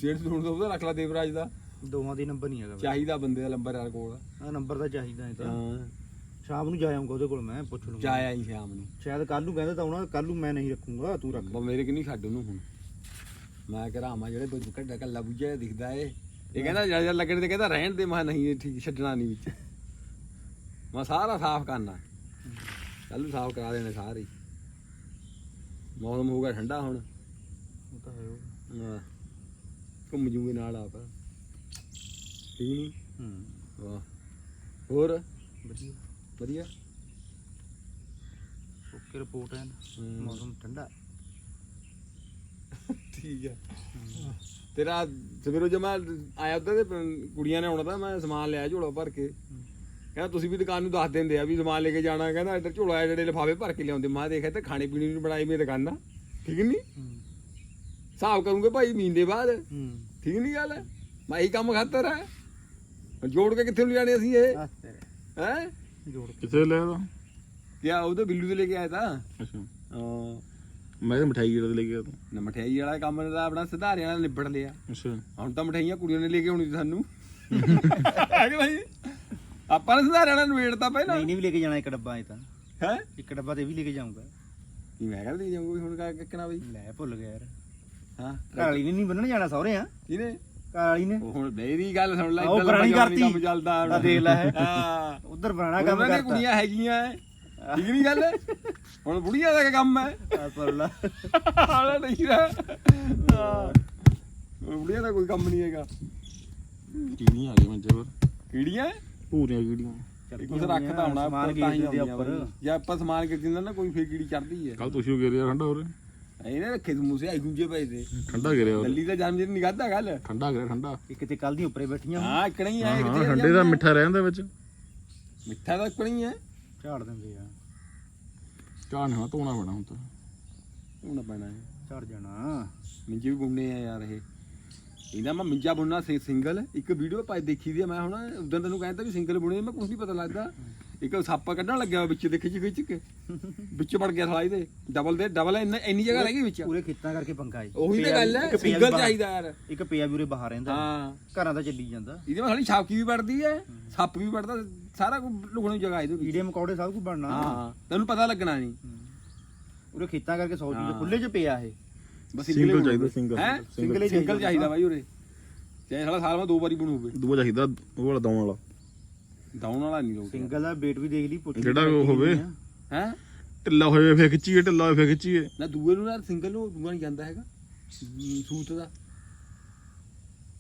ਛੇੜ ਸੁਣ ਦੋ ਉਹਦਾ ਰੱਖ ਲਾ ਦੇਵਰਾਜ ਦਾ। ਦੋਹਾਂ ਦੀ ਨੰਬਰ ਨਹੀਂ ਹੈਗਾ ਚਾਹੀਦਾ ਬੰਦੇ ਦਾ ਨੰਬਰ ਯਾਰ ਕੋਲ। ਆ ਨੰਬਰ ਤਾਂ ਚਾਹੀਦਾ ਹੈ ਤਾਂ। ਹਾਂ। ਸ਼ਾਮ ਨੂੰ ਜਾ ਆਉਂਗਾ ਉਹਦੇ ਕੋਲ ਮੈਂ ਪੁੱਛ ਲੂੰਗਾ ਜਾਇਆ ਹੀ ਸ਼ਾਮ ਨੂੰ। ਸ਼ਾਇਦ ਕੱਲ ਨੂੰ ਕਹਿੰਦਾ ਤਾਂ ਉਹਨਾਂ ਕੱਲ ਨੂੰ ਮੈਂ ਨਹੀਂ ਰੱਖੂੰਗਾ ਤੂੰ ਰੱਖ। ਬਾ ਮੇਰੇ ਕਿ ਨਹੀਂ ਛੱਡ ਉਹਨੂੰ ਹੁਣ। ਮੈਂ ਘਰਾਮਾ ਜਿਹੜੇ ਦੋ ਕੱਡਾ ਕੱਲਾ ਬੁੱਝਿਆ ਦਿਖਦਾ ਏ ਇਹ ਕਹਿੰਦਾ ਜਦ ਜਦ ਲੱਗਣ ਤੇ ਕਹਿੰਦਾ ਰਹਿਣ ਦੇ ਮੈਂ ਨਹੀਂ ਇਹ ਠੀਕ ਛੱਡਣਾ ਨਹੀਂ ਵਿੱਚ। ਮੈਂ ਸਾਰਾ ਸਾਫ਼ ਕਰਨਾ। ਕੱਲ ਨੂੰ ਸਾਫ਼ ਕਰਾ ਦੇਣੇ ਸਾਰੇ ਹੀ। ਮੌਸਮ ਹੋਊਗਾ ਠੰਡਾ ਹੁਣ। ਉਹ ਤਾਂ ਹੈ ਉਹ। ਹਾਂ। ਘੁੰਮ ਜੂਗੇ ਨਾਲ ਆਪ। ਠੀਕ ਨਹੀਂ ਹੂੰ। ਵਾਹ। ਹੋਰ? ਵਧੀਆ। ਵਧੀਆ? ਓਕੇ ਰਿਪੋਰਟ ਹੈ ਹੂੰ। ਮੌਸਮ ਠੰਡਾ। ਠੀਕ ਹੈ। ਤੇਰਾ ਸਵੇਰੋ ਜਮਾ ਆਇਆ ਉੱਧਰ ਤੇ ਪ- ਕੁੜੀਆਂ ਨੇ ਆਉਣਾ ਤਾਂ ਮੈਂ ਸਮਾਨ ਲਿਆ ਝੋਲਾ ਭਰ ਕੇ। ਕਹਿੰਦਾ ਤੁਸੀਂ ਵੀ ਦੁਕਾਨ ਨੂੰ ਦੱਸ ਦਿੰਦੇ ਆ ਵੀ ਸਮਾਨ ਲੈ ਕੇ ਜਾਣਾ। ਕਹਿੰਦਾ ਇੱਧਰ ਝੋਲਾ ਆ ਜਿਹੜੇ ਲਿਫਾਫੇ ਭਰ ਕੇ ਲਿਆਉਂਦੇ। ਮੈਂ ਦੇਖਿਆ ਤੇ ਖਾਣੇ ਪੀਣੇ ਨੂੰ ਬਣਾਈ ਮੇਰੀ ਦੁਕਾਨ। ਦਾ ਠੀਕ ਨਹੀਂ ਹੂੰ। ਹਿਸਾਬ ਕਰੂੰਗੇ ਭਾਈ ਮਹੀਨੇ ਦੇ ਬਾਅਦ। ਹੂੰ। ਠੀਕ ਨਹੀਂ ਗੱਲ? ਮੈਂ ਇਹੀ ਕੰਮ ਖਾਤਰ ਹੈ ਜੋੜ ਕੇ ਕਿੱਥੇ ਨੂੰ ਲਿਆਣੇ ਅਸੀਂ ਇਹ? ਹੈ? ਜੋੜ ਕੇ। ਕਿੱਥੇ ਲੈ ਦਾ ਕਿਆ ਉਹਦੇ ਬਿੱਲੂ ਤੇ ਲੈ ਕੇ ਆਇਆ ਤਾਂ? ਅੱਛਾ। ਹਾਂ। ਮੈਂ ਤਾਂ ਮਠਾਈ ਜਿਹੜਾ ਲੈ ਗਿਆ ਤੂੰ। ਨਾ ਮਠਿਆਈ ਵਾਲਾ ਕੰਮ ਨੇ ਤਾਂ ਆਪਣਾ ਸਿਧਾਰਿਆਂ ਨਾਲ ਨਿਬੜ ਲਿਆ। ਅੱਛਾ। ਹੁਣ ਤਾਂ ਮਠਿਆਈਆਂ ਕੁੜੀਆਂ ਨੇ ਲੈ ਕੇ ਆਉਣੀ ਸੀ ਸਾਨੂੰ। ਹੈ ਕਿ ਨਹੀਂ ਆਪਾਂ ਨੇ ਸਿਧਾਰਿਆਂ ਨਾਲ ਨਵੇੜਤਾ ਪਹਿਲਾਂ ਨਹੀਂ ਨਹੀਂ ਵੀ ਲੈ ਕੇ ਜਾਣਾ ਇੱਕ ਡੱਬਾ ਇਹ ਤਾਂ। ਹੈ? ਇੱਕ ਡੱਬਾ ਤੇ ਵੀ ਲੈ ਕੇ ਜਾਊਂਗਾ। ਕੀ ਮੈਂ ਕਹਿੰਦਾ ਲੈ ਜਾਊਂਗਾ ਵੀ ਹੁਣ ਕਾ ਕਿੱਕਣਾ ਬਈ? ਲੈ ਭੁੱਲ ਗਿਆ ਯਾਰ। ਹਾਂ। ਵਾਲੀ ਨੇ ਨਹੀਂ ਬੰਨਣ ਜਾਣਾ ਸਹੁਰੇ ਆ ਕਿਨੇ ਘਰ ਵਾਲੀ ਨੇ। ਉਹ ਹੁਣ ਮੇਰੀ ਗੱਲ ਸੁਣ ਲੈ ਉਹ ਪੁਰਾਣੀ ਕਰਤੀ। ਕੰਮ ਚੱਲਦਾ। ਆ ਦੇਖ ਲੈ। ਹਾਂ। ਉਧਰ ਪੁਰਾਣਾ ਕੰਮ ਕਰਤਾ। ਕੁੜੀਆਂ ਹੈਗੀਆਂ। ਠੀਕ ਨਹੀਂ ਗੱਲ? ਹੁਣ ਬੁੜੀਆਂ ਦਾ ਕੰਮ ਹੈ ਪਰਲਾ ਹਾਲਾ ਨਹੀਂ ਰਿਹਾ। ਬੁੜੀਆਂ ਦਾ ਕੋਈ ਕੰਮ ਨਹੀਂ ਹੈਗਾ। ਕੀੜੀਆਂ ਆ ਗਈਆਂ ਮੰਜੇ ਪਰ ਕੀੜੀਆਂ ਪੂਰੀਆਂ ਕੀੜੀਆਂ। ਕੁਝ ਰੱਖਦਾ ਹੋਣਾ ਸਮਾਨ ਉੱਪਰ ਤਾਂ ਹੀ ਗੇਟ ਦੇ ਉੱਪਰ। ਜੇ ਆਪਾਂ ਸਮਾਨ ਗਿਰ ਜਿੰਦਾ ਨਾ ਕੋਈ ਫੇਰ ਕੀੜੀ ਚੜਦੀ ਹੈ ਕੱਲ ਤੁਸੀਂ ਗਿਰਿਆ ਠੰਡਾ ਹੋ ਰਿਹਾ ਇਹਨੇ ਰੱਖੇ ਤੂੰ ਮੂਸੇ ਆਈ ਗੁੰਜੇ ਪਏ ਤੇ। ਠੰਡਾ ਗਿਰਿਆ ਹੋਰ ਦਿੱਲੀ ਦਾ ਜਨਮ ਦਿਨ ਨਹੀਂ ਕਰਦਾ ਗੱਲ ਠੰਡਾ ਗਿਰਿਆ ਠੰਡਾ। ਇੱਕ ਤੇ ਕੱਲ ਦੀ ਉੱਪਰੇ ਬੈਠੀਆਂ ਹਾਂ ਇਕਣਾ ਹੀ ਹਾਂ ਹੈ ਹਾਂ ਠੰਡੇ ਦਾ ਮਿੱਠਾ ਰਹਿੰਦਾ ਵਿੱਚ। ਮਿੱਠਾ ਤਾਂ ਇਕਣਾ ਹੀ ਹੈ ਝਾੜ ਦਿੰਦੇ ਆ। ਚਾਹ ਨਹੀਂ ਧੋਣਾ ਪੈਣਾ ਹੁਣ ਤਾਂ। ਹੁਣ ਪੈਣਾ ਹੈ। ਝੜ ਜਾਣਾ। ਮਿੰਜੇ ਵੀ ਬੁਣਨੇ ਆ ਯਾਰ ਇਹ। ਇਹਦਾ ਮੈਂ ਮਿੰਜਾ ਬੁਣਨਾ ਸੀ ਸਿੰਗਲ। ਇੱਕ ਵੀਡੀਓ ਪਾਈ ਦੇਖੀ ਦੀ ਆ ਮੈਂ ਹੁਣ ਉਦੋਂ ਤੈਨੂੰ ਕਹਿੰਦਾ ਵੀ ਸਿੰਗਲ ਬੁਣੇ ਮੈਂ ਕੁਝ ਨਹੀਂ ਪਤਾ ਲੱਗਦਾ। ਇੱਕ ਸੱਪ ਕੱਢਣ ਲੱਗਿਆ ਵਿੱਚ ਦੇ ਖਿੱਚ ਖਿੱਚ ਕੇ। ਵਿੱਚ ਵੜ ਗਿਆ ਸਾਲਾ ਇਹਦੇ। ਡਬਲ ਦੇ ਡਬਲ ਇੰਨਾ ਜਗ੍ਹਾ ਰਹਿ ਗਈ ਵਿੱਚ। ਪੂਰੇ ਖੇਤਾਂ ਕਰਕੇ ਪੰਗਾ ਏ ਉਹੀ ਤਾਂ ਗੱਲ ਹੈ ਸਿੰਗਲ ਚਾਹੀਦਾ ਯਾਰ। ਇੱਕ ਪਿਆ ਵੀ ਉਰੇ ਬਾਹਰ ਰਹਿੰਦਾ। ਹਾਂ। ਘਰਾਂ ਦਾ ਚੱਲੀ ਜਾਂਦਾ। ਇਹਦੇ ਵਿੱਚ ਸਾਲੀ ਛਾਪਕੀ ਵੀ ਵੜਦੀ ਹੈ ਸੱਪ ਵੀ ਵੜਦਾ ਸਾਰਾ ਕੁਝ ਲੁਕਣ ਨੂੰ ਜਗ੍ਹਾ ਇਹਦੇ ਵਿੱਚ। ਕੀੜੇ ਮਕੌੜੇ ਸਭ ਕੁਝ ਬਣਨਾ। ਹਾਂ ਤੈਨੂੰ ਪਤਾ ਲੱਗਣਾ ਨਹੀਂ। ਉਰੇ ਖੇਤਾਂ ਕਰਕੇ ਸੌ ਚੀਜ਼। ਖੁੱਲੇ 'ਚ ਪਿਆ ਇਹ। ਬਸ Single ਚਾਹੀਦਾ, single। ਹੈ? ਸਿੰਗਲ ਚਾਹੀਦਾ। ਬਾਈ ਉਰੇ। ਚਾਹੇ ਸਾਲਾ ਸਾਲ ਮਾ ਦੋ ਵਾਰੀ ਬਣੂ ਹੋਵੇ ਦੂਆ ਚਾਹੀਦਾ ਉਹ ਵਾਲਾ ਦੌਣ ਵਾਲਾ। ਡਾਊਨ ਵਾਲਾ ਨਹੀਂ ਲੋਕ ਸਿੰਗਲ ਦਾ weight ਵੀ ਦੇਖ ਲਈ ਪੁੱਛ ਲਈ ਜਿਹੜਾ ਉਹ ਹੋਵੇ। ਆ। ਹੈ? ਢਿੱਲਾ ਹੋਇਆ ਫੇਰ ਖਿੱਚੀਏ ਢਿੱਲਾ ਹੋਇਆ ਫੇਰ ਖਿੱਚੀਏ। ਨਾ ਦੂਏ ਨੂੰ ਨਾ ਸਿੰਗਲ ਨੂੰ ਦੂਆ ਨਹੀਂ ਜਾਂਦਾ ਹੈਗਾ। ਸੂਤ ਦਾ।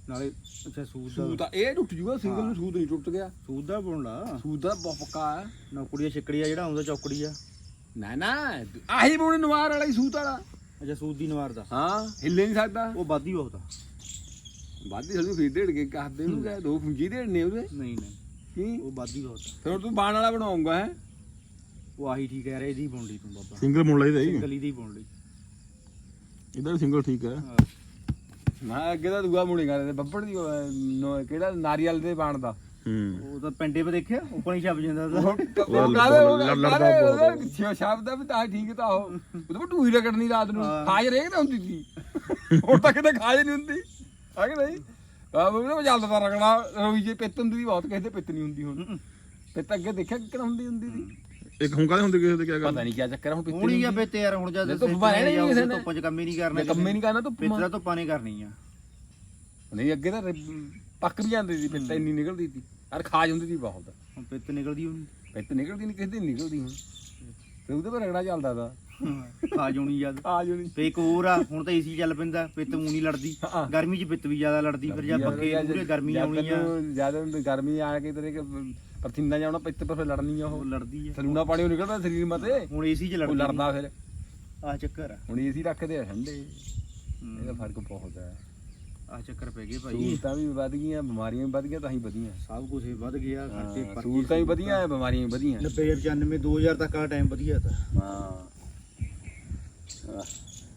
ਨਾਲੇ ਅੱਛਾ ਸੂਦ ਦਾ। ਸੂਤ ਦਾ ਇਹ ਟੁੱਟ ਜੂਗਾ ਸਿੰਗਲ ਨੂੰ ਸੂਤ ਨਹੀਂ ਟੁੱਟ ਗਿਆ। ਸੂਦ ਦਾ ਬੁਣ ਲਾ। ਸੂਤ ਦਾ ਬਹੁਤ ਪੱਕਾ ਹੈ ਨੌਕੜੀ ਛਿਕੜੀ ਆ ਜਿਹੜਾ ਹੁੰਦਾ ਚੌਕੜੀ ਆ। ਨਾ ਨਾ ਆਹੀ ਬੁਣੇ ਨਵਾਰ ਵਾਲਾ ਹੀ ਸੂਤ ਵਾਲਾ। ਅੱਛਾ ਸੂਦ ਦੀ ਨਵਾਰ ਦਾ। ਹਾਂ ਹਿੱਲੇ ਨਹੀਂ ਸਕਦਾ। ਉਹ ਵਾਦੀ ਬਹੁਤ ਆ। ਵਾਦੀ ਸਾਨੂੰ ਫੇਰ ਢੇੜ ਕੇ ਕਰਦੇ ਨੂੰ ਕਹੇ ਦੋ ਫੁੰਜੀ ਢੇੜਨੇ ਉਹਦੇ। ਨਹੀਂ ਨਹੀਂ। ਕੀ ਉਹ ਵਾਦੀ ਬਹੁਤ ਆ ਫਿਰ ਤੂੰ ਬਾਣ ਵਾਲਾ ਬਣਾਉਂਗਾ ਹੈ? ਉਹ ਆਹੀ ਠੀਕ ਹੈ ਇਹਦੀ ਬੁਣ ਲਈ ਤੂੰ ਬਾਬਾ। ਸਿੰਗਲ ਮੁੱਲ ਲਈ ਦਾ ਹੀ ਗਲੀ ਦੀ ਬੁਣ ਲਈ। ਇਹਦਾ ਸਿੰਗਲ ਠੀਕ ਹੈ। ਹਾਂ। ਮੈਂ ਅੱਗੇ ਤਾਂ ਦੂਆ ਮੂਣੀ ਕਰਦੇ ਬੱਬੜ ਦੀ ਉਹ, ਨੋ- ਕਿਹੜਾ? ਨਾਰੀਅਲ ਦੇ ਬਾਣ ਦਾ। ਹੂੰ। ਉਹ ਤਾਂ ਪਿੰਡੇ 'ਤੇ ਦੇਖਿਆ ਉੱਪਰ ਹੀ ਛੱਪ ਜਾਂਦਾ ਉਹਦਾ। ਉਹ ਕਾਹਦੇ ਉਹ ਲੜਦਾ ਕਾਹਦੇ ਉਹਦਾ ਛੇ- ਸ਼ਬਦ ਵੀ ਤਾਂ ਠੀਕ ਤਾਂ ਉਹ। ਉਹਦੇ ਟੂਈ ਰਗੜਨੀ ਰਾਤ ਨੂੰ। ਹਾਂ। ਖਾਜ ਰੇਗ ਤਾਂ ਹੁੰਦੀ ਸੀ। ਹੁਣ ਤੱਕ ਤਾਂ ਖਾਜ ਨਹੀਂ ਹੁੰਦੀ। ਆ ਕਿ ਨਹੀਂ? ਆ ਉਹ ਚੱਲਦਾ ਤਾਂ ਰਗੜਾ ਰੋਈ ਜੇ ਪਿੱਤ ਹੁੰਦੀ ਸੀ ਬਹੁਤ ਕਿਸੇ ਦੇ ਪਿੱਤ ਨਹੀਂ ਹੁੰਦੀ ਹੁਣ। ਪਿੱਤ ਅੱਗੇ ਦੇਖਿਆ ਕਿਹੜਾ ਹੁੰਦੀ ਹੁੰਦੀ ਸੀ? ਇੱਕ ਹੁਣ ਕਾਹਦੇ ਹੁੰਦੇ ਕਿਸੇ ਦੇ ਕੀ ਗੱਲ ਪਤਾ ਨਹੀਂ ਕੀ ਚੱਕਰ ਹੁਣ ਪਿੱਤ ਹੁਣ ਹੀ ਆ ਬੇਤੇ ਯਾਰ ਹੁਣ ਜਦ ਜੇ ਧੁੱਪ ਬਾਹਰ ਨਹੀਂ ਕਿਸੇ ਨੇ। ਧੁੱਪ 'ਚ ਕੰਮ ਹੀ ਨਹੀਂ ਕਰਨਾ ਕੰਮ ਹੀ ਨਹੀਂ ਕਰਨਾ ਧੁੱਪ ਪਿੱਤਰਾ ਧੁੱਪਾਂ ਨਹੀਂ ਕਰਨੀ ਆ। ਨਹੀਂ ਅੱਗੇ ਤਾਂ ਪੱਕ ਵੀ ਜਾਂਦੀ ਸੀ ਪਿੱਤ ਇੰਨੀ ਨਿਕਲਦੀ ਸੀ। ਅਰ ਖਾਜ ਹੁੰਦੀ ਸੀ ਬਹੁਤ। ਹੁਣ ਪਿੱਤ ਨਿਕਲਦੀ ਹੋਣੀ। ਪਿੱਤ ਨਿਕਲਦੀ ਨਹੀਂ ਕਿਸੇ ਦੀ ਨਿਕਲਦੀ ਹੁਣ। ਤੇ ਉਹਦੇ ਪਰ ਰਗੜਾ ਚੱਲਦਾ ਤਾ। ਖਾ ਜਾਣੀ ਜਦ ਆ ਜੋ ਨਹੀਂ ਤੇ ਇੱਕ ਹੋਰ ਆ ਹੁਣ ਤਾਂ ਏਸੀ ਚੱਲ ਪੈਂਦਾ ਪਿੱਤ ਮੂੰਹ ਨਹੀਂ ਲੜਦੀ। ਹਾਂ। ਗਰਮੀ 'ਚ ਪਿੱਤ ਵੀ ਜ਼ਿਆਦਾ ਲੜਦੀ ਫਿਰ ਜਦ ਪੱਕੇ ਪੂਰੇ ਗਰਮੀ ਆਉਣੀ ਆ। ਜ਼ਿਆਦਾ ਗਰਮੀ ਆ ਕੇ ਤੇਰੇ ਕਿ ਪਰਥਿੰਨਾ ਜਾਣਾ ਪਿੱਤ ਪਰ ਫਿਰ ਲੜਨੀ ਆ ਉਹ। ਉਹ ਲੜਦੀ ਆ। ਸਲੂਣਾ ਪਾਣੀ ਉਹ ਨਿਕਲਦਾ ਸਰੀਰ ਮਤੇ ਹੁਣ ਏਸੀ 'ਚ ਉਹ ਲੜਦਾ ਲੜਦਾ ਫਿਰ। ਆ ਚੱਕਰ ਆ। ਹੁਣ ਏਸੀ ਰੱਖਦੇ ਆ ਠੰਡੇ। ਇਹਦਾ ਫ਼ਰਕ ਬਹੁਤ ਹੈ ਆ ਚੱਕਰ ਪੈ ਗਏ ਭਾਈ। ਸਹੂਲਤਾਂ ਵੀ ਵਧ ਗਈਆਂ ਬਿਮਾਰੀਆਂ ਵੀ ਵਧ ਗਈਆਂ ਤਾਂ ਹੀ ਵਧੀਆਂ। ਸਭ ਕੁਝ ਵੱਧ ਗਿਆ ਖਰਚੇ ਹਾਂ, ਸਹੂਲਤਾਂ ਵੀ ਵਧੀਆਂ ਬਿਮਾਰੀਆਂ ਵੀ ਵਧੀਆਂ। 90 95 2000 ਤੱਕ ਆ ਟਾਈਮ ਵਧੀਆ ਤਾਂ। ਹਾਂ।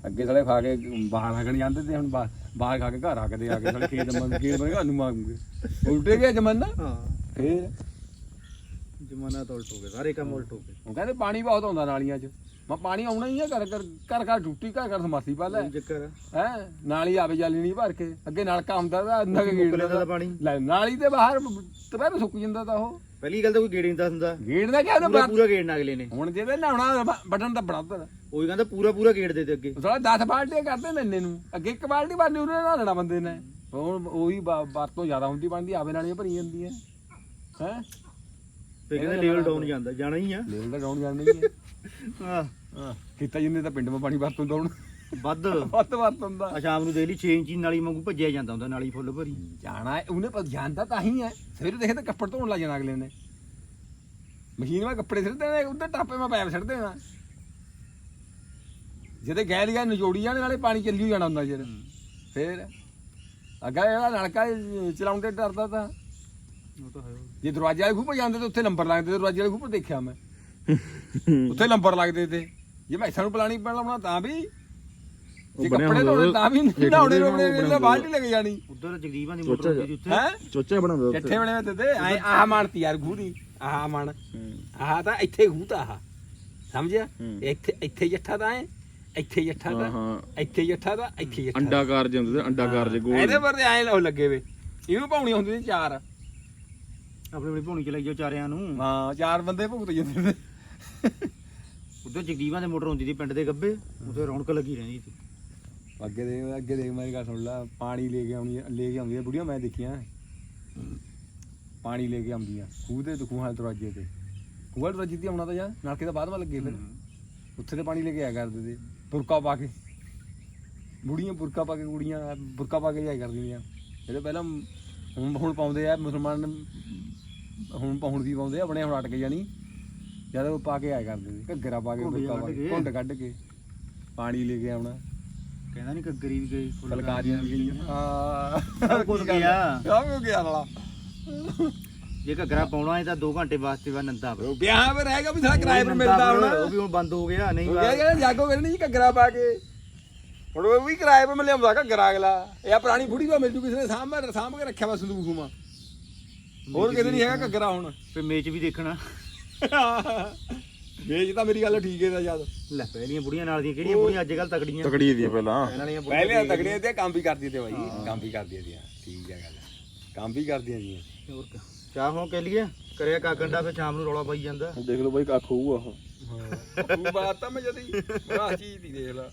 ਅੱਗੇ ਸਾਲੇ ਖਾ ਕੇ ਬਾਹਰ ਹਗਣ ਜਾਂਦੇ ਤੇ ਹੁਣ ਬਾਹਰ ਬਾਹਰ ਖਾ ਕੇ ਘਰ ਆ ਕੇ ਆ ਕੇ ਸਾਲੇ ਖੇਤ ਮੰਗ ਖੇਤ ਮੰਗ ਨੂੰ ਮੰਗੂਗੇ ਉਲਟੇ ਗਿਆ ਜਮਾਨਾ? ਹਾਂ। ਫੇਰ? ਜਮਾਨਾ ਤਾਂ ਉਲਟ ਹੋ ਗਿਆ ਸਾਰੇ ਕੰਮ ਉਲਟ ਹੋ ਗਏ। ਉਹ ਕਹਿੰਦੇ ਪਾਣੀ ਬਹੁਤ ਆਉਂਦਾ ਨਾਲੀਆਂ 'ਚ। ਮੈਂ ਪਾਣੀ ਆਉਣਾ ਹੀ ਆ ਘਰ ਘਰ ਘਰ ਘਰ ਟੁੱਟੀ ਘਰ ਘਰ ਸਮਾਸੀ ਪਾ ਲੈ। ਉਹ ਚੱਕਰ ਹੈ? ਨਾਲੀ ਆਵੇ ਜਾਲੀ ਨਹੀਂ ਭਰ ਕੇ। ਅੱਗੇ ਨਲਕਾ ਹੁੰਦਾ ਤਾਂ ਕੁ ਮੁੱਕ ਗੇੜ ਲੈਂਦਾ ਦਾ ਪਾਣੀ। ਲੈ ਨਾਲੀ ਤੇ ਬਾਹਰ ਦੁਪਹਿਰ ਸੁੱਕ ਜਾਂਦਾ ਤਾਂ ਉਹ। ਪਹਿਲੀ ਗੱਲ ਤਾਂ ਕੋਈ ਗੇੜ ਨਹੀਂ ਦੱਸਦਾ ਗੇੜ ਦਾ ਪੂਰਾ ਹੁੰਦਾ? ਪੂਰਾ ਗੇੜਨਾ ਅਗਲੇ ਨੇ। ਹੁਣ ਜਿਹਦੇ ਨਹਾਉਣਾ ਬਟਨ ਦੱਬਣਾ ਉੱਧਰ। ਉਹੀ ਕਹਿੰਦਾ ਪੂਰਾ ਪੂਰਾ ਗੇੜ ਦੇ ਤੇ ਅੱਗੇ। ਸਾਲਾ 10 ਬਾਲਟੀਆਂ ਕਰਦੇ ਨੇ ਇੰਨੇ ਨੂੰ। ਅੱਗੇ ਇੱਕ ਬਾਲਟੀ ਬਣਨੀ ਉਹਨੇ ਨਾਲ ਲੈਣਾ ਬੰਦੇ ਨੇ। ਹੁਣ ਉਹੀ ਵਰਤੋਂ ਜ਼ਿਆਦਾ ਹੁੰਦੀ ਬਣਦੀ ਆਵੇ ਨਾਲੀਆਂ ਭਰੀ ਜਾਂਦੀਆਂ ਹੈ? ਤੇ ਕਹਿੰਦੇ ਲੈਵਲ ਡਾਊਨ ਜਾਂਦਾ ਜਾਣਾ ਹੀ ਆ। ਲੈਵਲ ਦਾ ਡਾਊਨ ਜਾਣੀ ਹੈ ਹਾਂ ਹਾਂ। ਕੀਤਾ ਜਿੰਨੇ ਤਾਂ ਪਿੰਡ ਮੇ ਪਾਣੀ ਵਰਤੋਂ ਡਾਊਨ ਵੱਧ। ਵੱਧ ਵਰਤੋਂ ਦਾ ਆ ਸ਼ਾਮ ਨੂੰ ਦੇਖ ਲਈ 6 ਇੰਚੀ ਨਾਲੀ ਵਾਂਗੂ ਭੱਜਿਆ ਜਾਂਦਾ ਹੁੰਦਾ ਨਾਲੀ ਫੁੱਲ ਭਰੀ। ਜਾਣਾ ਹੈ, ਉਹਨੇ ਪਰ ਜਾਂਦਾ ਤਾਂ ਹੀ ਹੈ। ਸਵੇਰੇ ਦੇਖੇ ਤਾਂ ਕੱਪੜ ਧੋਣ ਲੱਗ ਜਾਣਾ ਅਗਲੇ ਨੇ। ਮਸ਼ੀਨ ਵਿੱਚ ਕੱਪੜੇ ਸਿੱਟਦੇ ਨੇ ਉੱਧਰ ਟਾਪੇ ਮੈਂ ਪੈਪ ਸਿੱਟ ਦੇਣਾ। ਜਿਹਦੇ ਗੈਲ ਗਿਆ ਨਜੋੜੀ ਜਾਣ ਵਾਲੇ ਪਾਣੀ ਚੱਲੀ ਹੋ ਜਾਣਾ ਹੁੰਦਾ ਜਦ ਫੇਰ ਅੱਗਾ ਇਹਦਾ ਨਲਕਾ ਚਲਾਉਂਦੇ ਡਰਦਾ ਤਾਂ। ਉਹ ਤਾਂ ਹੈ ਜੇ ਦਰਵਾਜ਼ੇ ਵਾਲੇ ਖੂਹ ਜਾਂਦੇ ਤੇ ਉੱਥੇ ਨੰਬਰ ਲੱਗਦੇ ਤੇ ਦਰਵਾਜ਼ੇ ਵਾਲੇ ਖੂਹ ਦੇਖਿਆ ਮੈਂ। ਉੱਥੇ ਨੰਬਰ ਲੱਗਦੇ ਤੇ। ਜੇ ਮੈਂ ਨੂੰ ਪਲਾਣੀ ਲਾਉਣਾ ਤਾਂ ਵੀ ਜੇ ਬਣਿਆ ਕੱਪੜੇ ਧੋਣੇ ਤਾਂ ਵੀ ਨਹਾਉਣੇ ਰੋਣੇ ਬਣਿਆ ਦੇ ਬਾਲਟੀ ਲੱਗ ਜਾਣੀ। ਉਧਰ ਜਗਦੀਪਾਂ ਦੀ ਮੋਟਰ ਹੁੰਦੀ ਉੱਥੇ ਹੈ? ਚੋਚਾ ਬਣਾਉਂਦਾ ਉੱਥੇ। ਕਿੱਥੇ ਬਣੇ ਤੇ? ਤੇ ਆਹ ਮਾਣਤੀ ਯਾਰ ਦੀ ਆਹ ਮਣ। ਹੂੰ। ਆਹ ਤਾਂ ਇੱਥੇ ਖੂਹ ਤਾਂ ਆਹ। ਸਮਝਿਆ? ਹੂੰ। ਇੱਥੇ ਇੱਥੇ ਜੱਠਾ ਤਾਂ ਐ ਇੱਥੇ ਜੱਠਾ ਹਾਂ ਤਾਂ ਹਾਂ ਇੱਥੇ ਜੱਠਾ ਤਾਂ ਇੱਥੇ ਜੱਠਾ ਅੰਡਾਕਾਰ ਜਿਹੇ ਹੁੰਦੇ ਤੇ ਅੰਡਾਕਾਰ ਜੇ ਗੋਲ। ਇਹਦੇ ਪਰ ਐ ਲੱਗੇ ਵੇ। ਇਹਨੂੰ ਪਾਉਣੀ ਹੁੰਦੀ ਸੀ ਚਾਰ। ਆਪਣੀ ਆਪਣੀ ਭੌਣੀ ਚ ਲਈ ਜਾਓ ਚਾਰਿਆਂ ਨੂੰ। ਹਾਂ ਚਾਰ ਬੰਦੇ ਭੁਗਤ ਜਾਂਦੇ ਨੇ। ਉਧਰ ਜਗਦੀਪਾਂ ਦੇ ਮੋਟਰ ਹੁੰਦੀ ਸੀ ਪਿੰਡ ਦੇ ਗੱਬੇ ਉੱਥੇ ਰੌਣਕ ਲੱਗੀ ਰਹਿੰਦੀ ਸੀ। ਅੱਗੇ ਦੇ ਅੱਗੇ ਦੇਖ ਮੇਰੀ ਗੱਲ ਸੁਣ ਲੈ ਪਾਣੀ ਲੈ ਕੇ ਆਉਣੀ ਲੈ ਕੇ ਆਉਂਦੀਆਂ ਬੁੜੀਆਂ ਮੈਂ ਦੇਖੀਆਂ। ਪਾਣੀ ਲੈ ਕੇ ਆਉਂਦੀਆਂ ਖੂਹ ਦੇ ਖੂਹਾਂ ਦੇ ਦਰਵਾਜ਼ੇ ਤੇ। ਖੂਹਾਂ ਦੇ ਦਰਵਾਜ਼ੇ ਤੇ ਆਉਣਾ ਤਾਂ ਯਾਰ ਨਲਕੇ ਤਾਂ ਬਾਅਦ ਵਿੱਚ ਲੱਗੇ ਫਿਰ। ਉੱਥੇ ਤੇ ਪਾਣੀ ਲੈ ਕੇ ਆਇਆ ਕਰਦੇ ਤੇ ਬੁਰਕਾ ਪਾ ਕੇ। ਬੁੜੀਆਂ ਬੁਰਕਾ ਪਾ ਕੇ ਕੁੜੀਆਂ ਬੁਰਕਾ ਪਾ ਕੇ ਜਾਇਆ ਕਰਦੀਆਂ ਜਿਹੜੇ ਪਹਿਲਾਂ ਹੁਣ ਹੁਣ ਪਾਉਂਦੇ ਆ ਮੁਸਲਮਾਨ ਹੁਣ ਹੁਣ ਵੀ ਪਾਉਂਦੇ ਆ ਆਪਣੇ ਹੁਣ ਅਟ ਕੇ ਜਾਣੀ। ਜਦ ਉਹ ਪਾ ਕੇ ਆਇਆ ਕਰਦੇ ਘੱਗਰਾ ਪਾ ਕੇ ਬੁਰਕਾ ਪਾ ਕੇ ਕੇ। ਘੁੰਡ ਕੱਢ ਕੇ। ਪਾਣੀ ਲੈ ਕੇ ਆਉਣਾ। ਕਹਿੰਦਾ ਨਹੀਂ ਕੱਗਰੀ ਵੀ ਗਈ ਫਲਕਾਰੀਆਂ ਵੀ ਗਈਆਂ। ਹਾਂ। ਕੁਝ ਗਿਆ ਸਭ ਕੁਝ ਗਿਆ ਨਾਲਾ ਜੇ ਘੱਗਰਾ ਪਾਉਣਾ ਹੈ ਤਾਂ 2 ਘੰਟੇ ਵਾਸਤੇ ਵਾ ਨੰਦਾ ਉਹ ਵਿਆਹ ਵੀ ਰਹੇਗਾ ਵੀ ਸਾਰਾ ਕਿਰਾਏ ਪਰ ਮਿਲਦਾ ਹੁਣ। ਉਹ ਵੀ ਹੁਣ ਬੰਦ ਹੋ ਗਿਆ ਨਹੀਂ ਕਿਹਾ ਕਹਿੰਦਾ ਜਾਗੋ ਕਰਨੀ ਜੀ ਘੱਗਰਾ ਪਾ ਕੇ। ਹੁਣ ਉਹ ਵੀ ਕਿਰਾਏ ਪਰ ਮਿਲਿਆਉਂਦਾ ਘੱਗਰਾ ਅਗਲਾ। ਇਹ ਆ ਪੁਰਾਣੀ ਬੁੜੀ ਤੋਂ ਮਿਲ ਜੂ ਕਿਸੇ ਨੇ ਸਾਂਭ ਸਾਂਭ ਕੇ ਰੱਖਿਆ ਵਾ ਸੰਦੂਕ ਖੂਮਾ ਹੋਰ ਕਿਤੇ ਨਹੀਂ ਹੈਗਾ ਘੱਗਰਾ ਹੁਣ। ਫੇ ਮੇਚ ਵੀ ਦੇਖਣਾ। ਵੇਚ ਤਾਂ ਮੇਰੀ ਗੱਲ ਠੀਕ ਹੈ ਜਦ ਲੈ ਪਹਿਲੀਆਂ ਬੁੜੀਆਂ ਨਾਲ ਦੀਆਂ ਕਿਹੜੀਆਂ ਬੁੜੀਆਂ ਅੱਜ ਕੱਲ ਤਕੜੀਆਂ? ਤਕੜੀ ਦੀ ਪਹਿਲਾਂ। ਇਹਨਾਂ ਵਾਲੀਆਂ ਬੁੜੀਆਂ ਪਹਿਲੇ ਤਗੜੀਆਂ ਤੇ ਕੰਮ ਵੀ ਕਰਦੀ ਤੇ ਬਾਈ ਕੰਮ ਵੀ ਕਰਦੀ ਦੀਆਂ। ਠੀਕ ਹੈ ਗੱਲ। ਕੰਮ ਵੀ ਕਰਦੀਆਂ ਜੀ ਹੋਰ। ਚਾਹ ਹੁਣ ਕਹਿ ਲਈਏ ਕਰਿਆ ਕਾਕੰਡਾ ਫੇ ਸ਼ਾਮ ਨੂੰ ਰੌਲਾ ਪਾਈ ਜਾਂਦਾ। ਦੇਖ ਲਓ ਬਾਈ ਕੱਖ ਹੋਊਗਾ। ਉਹ ਤੂੰ ਬਾਤ ਤਾਂ ਮੈਂ ਜਦੀ ਆਹ ਚੀਜ਼ ਦੀ ਦੇਖ ਲਾ।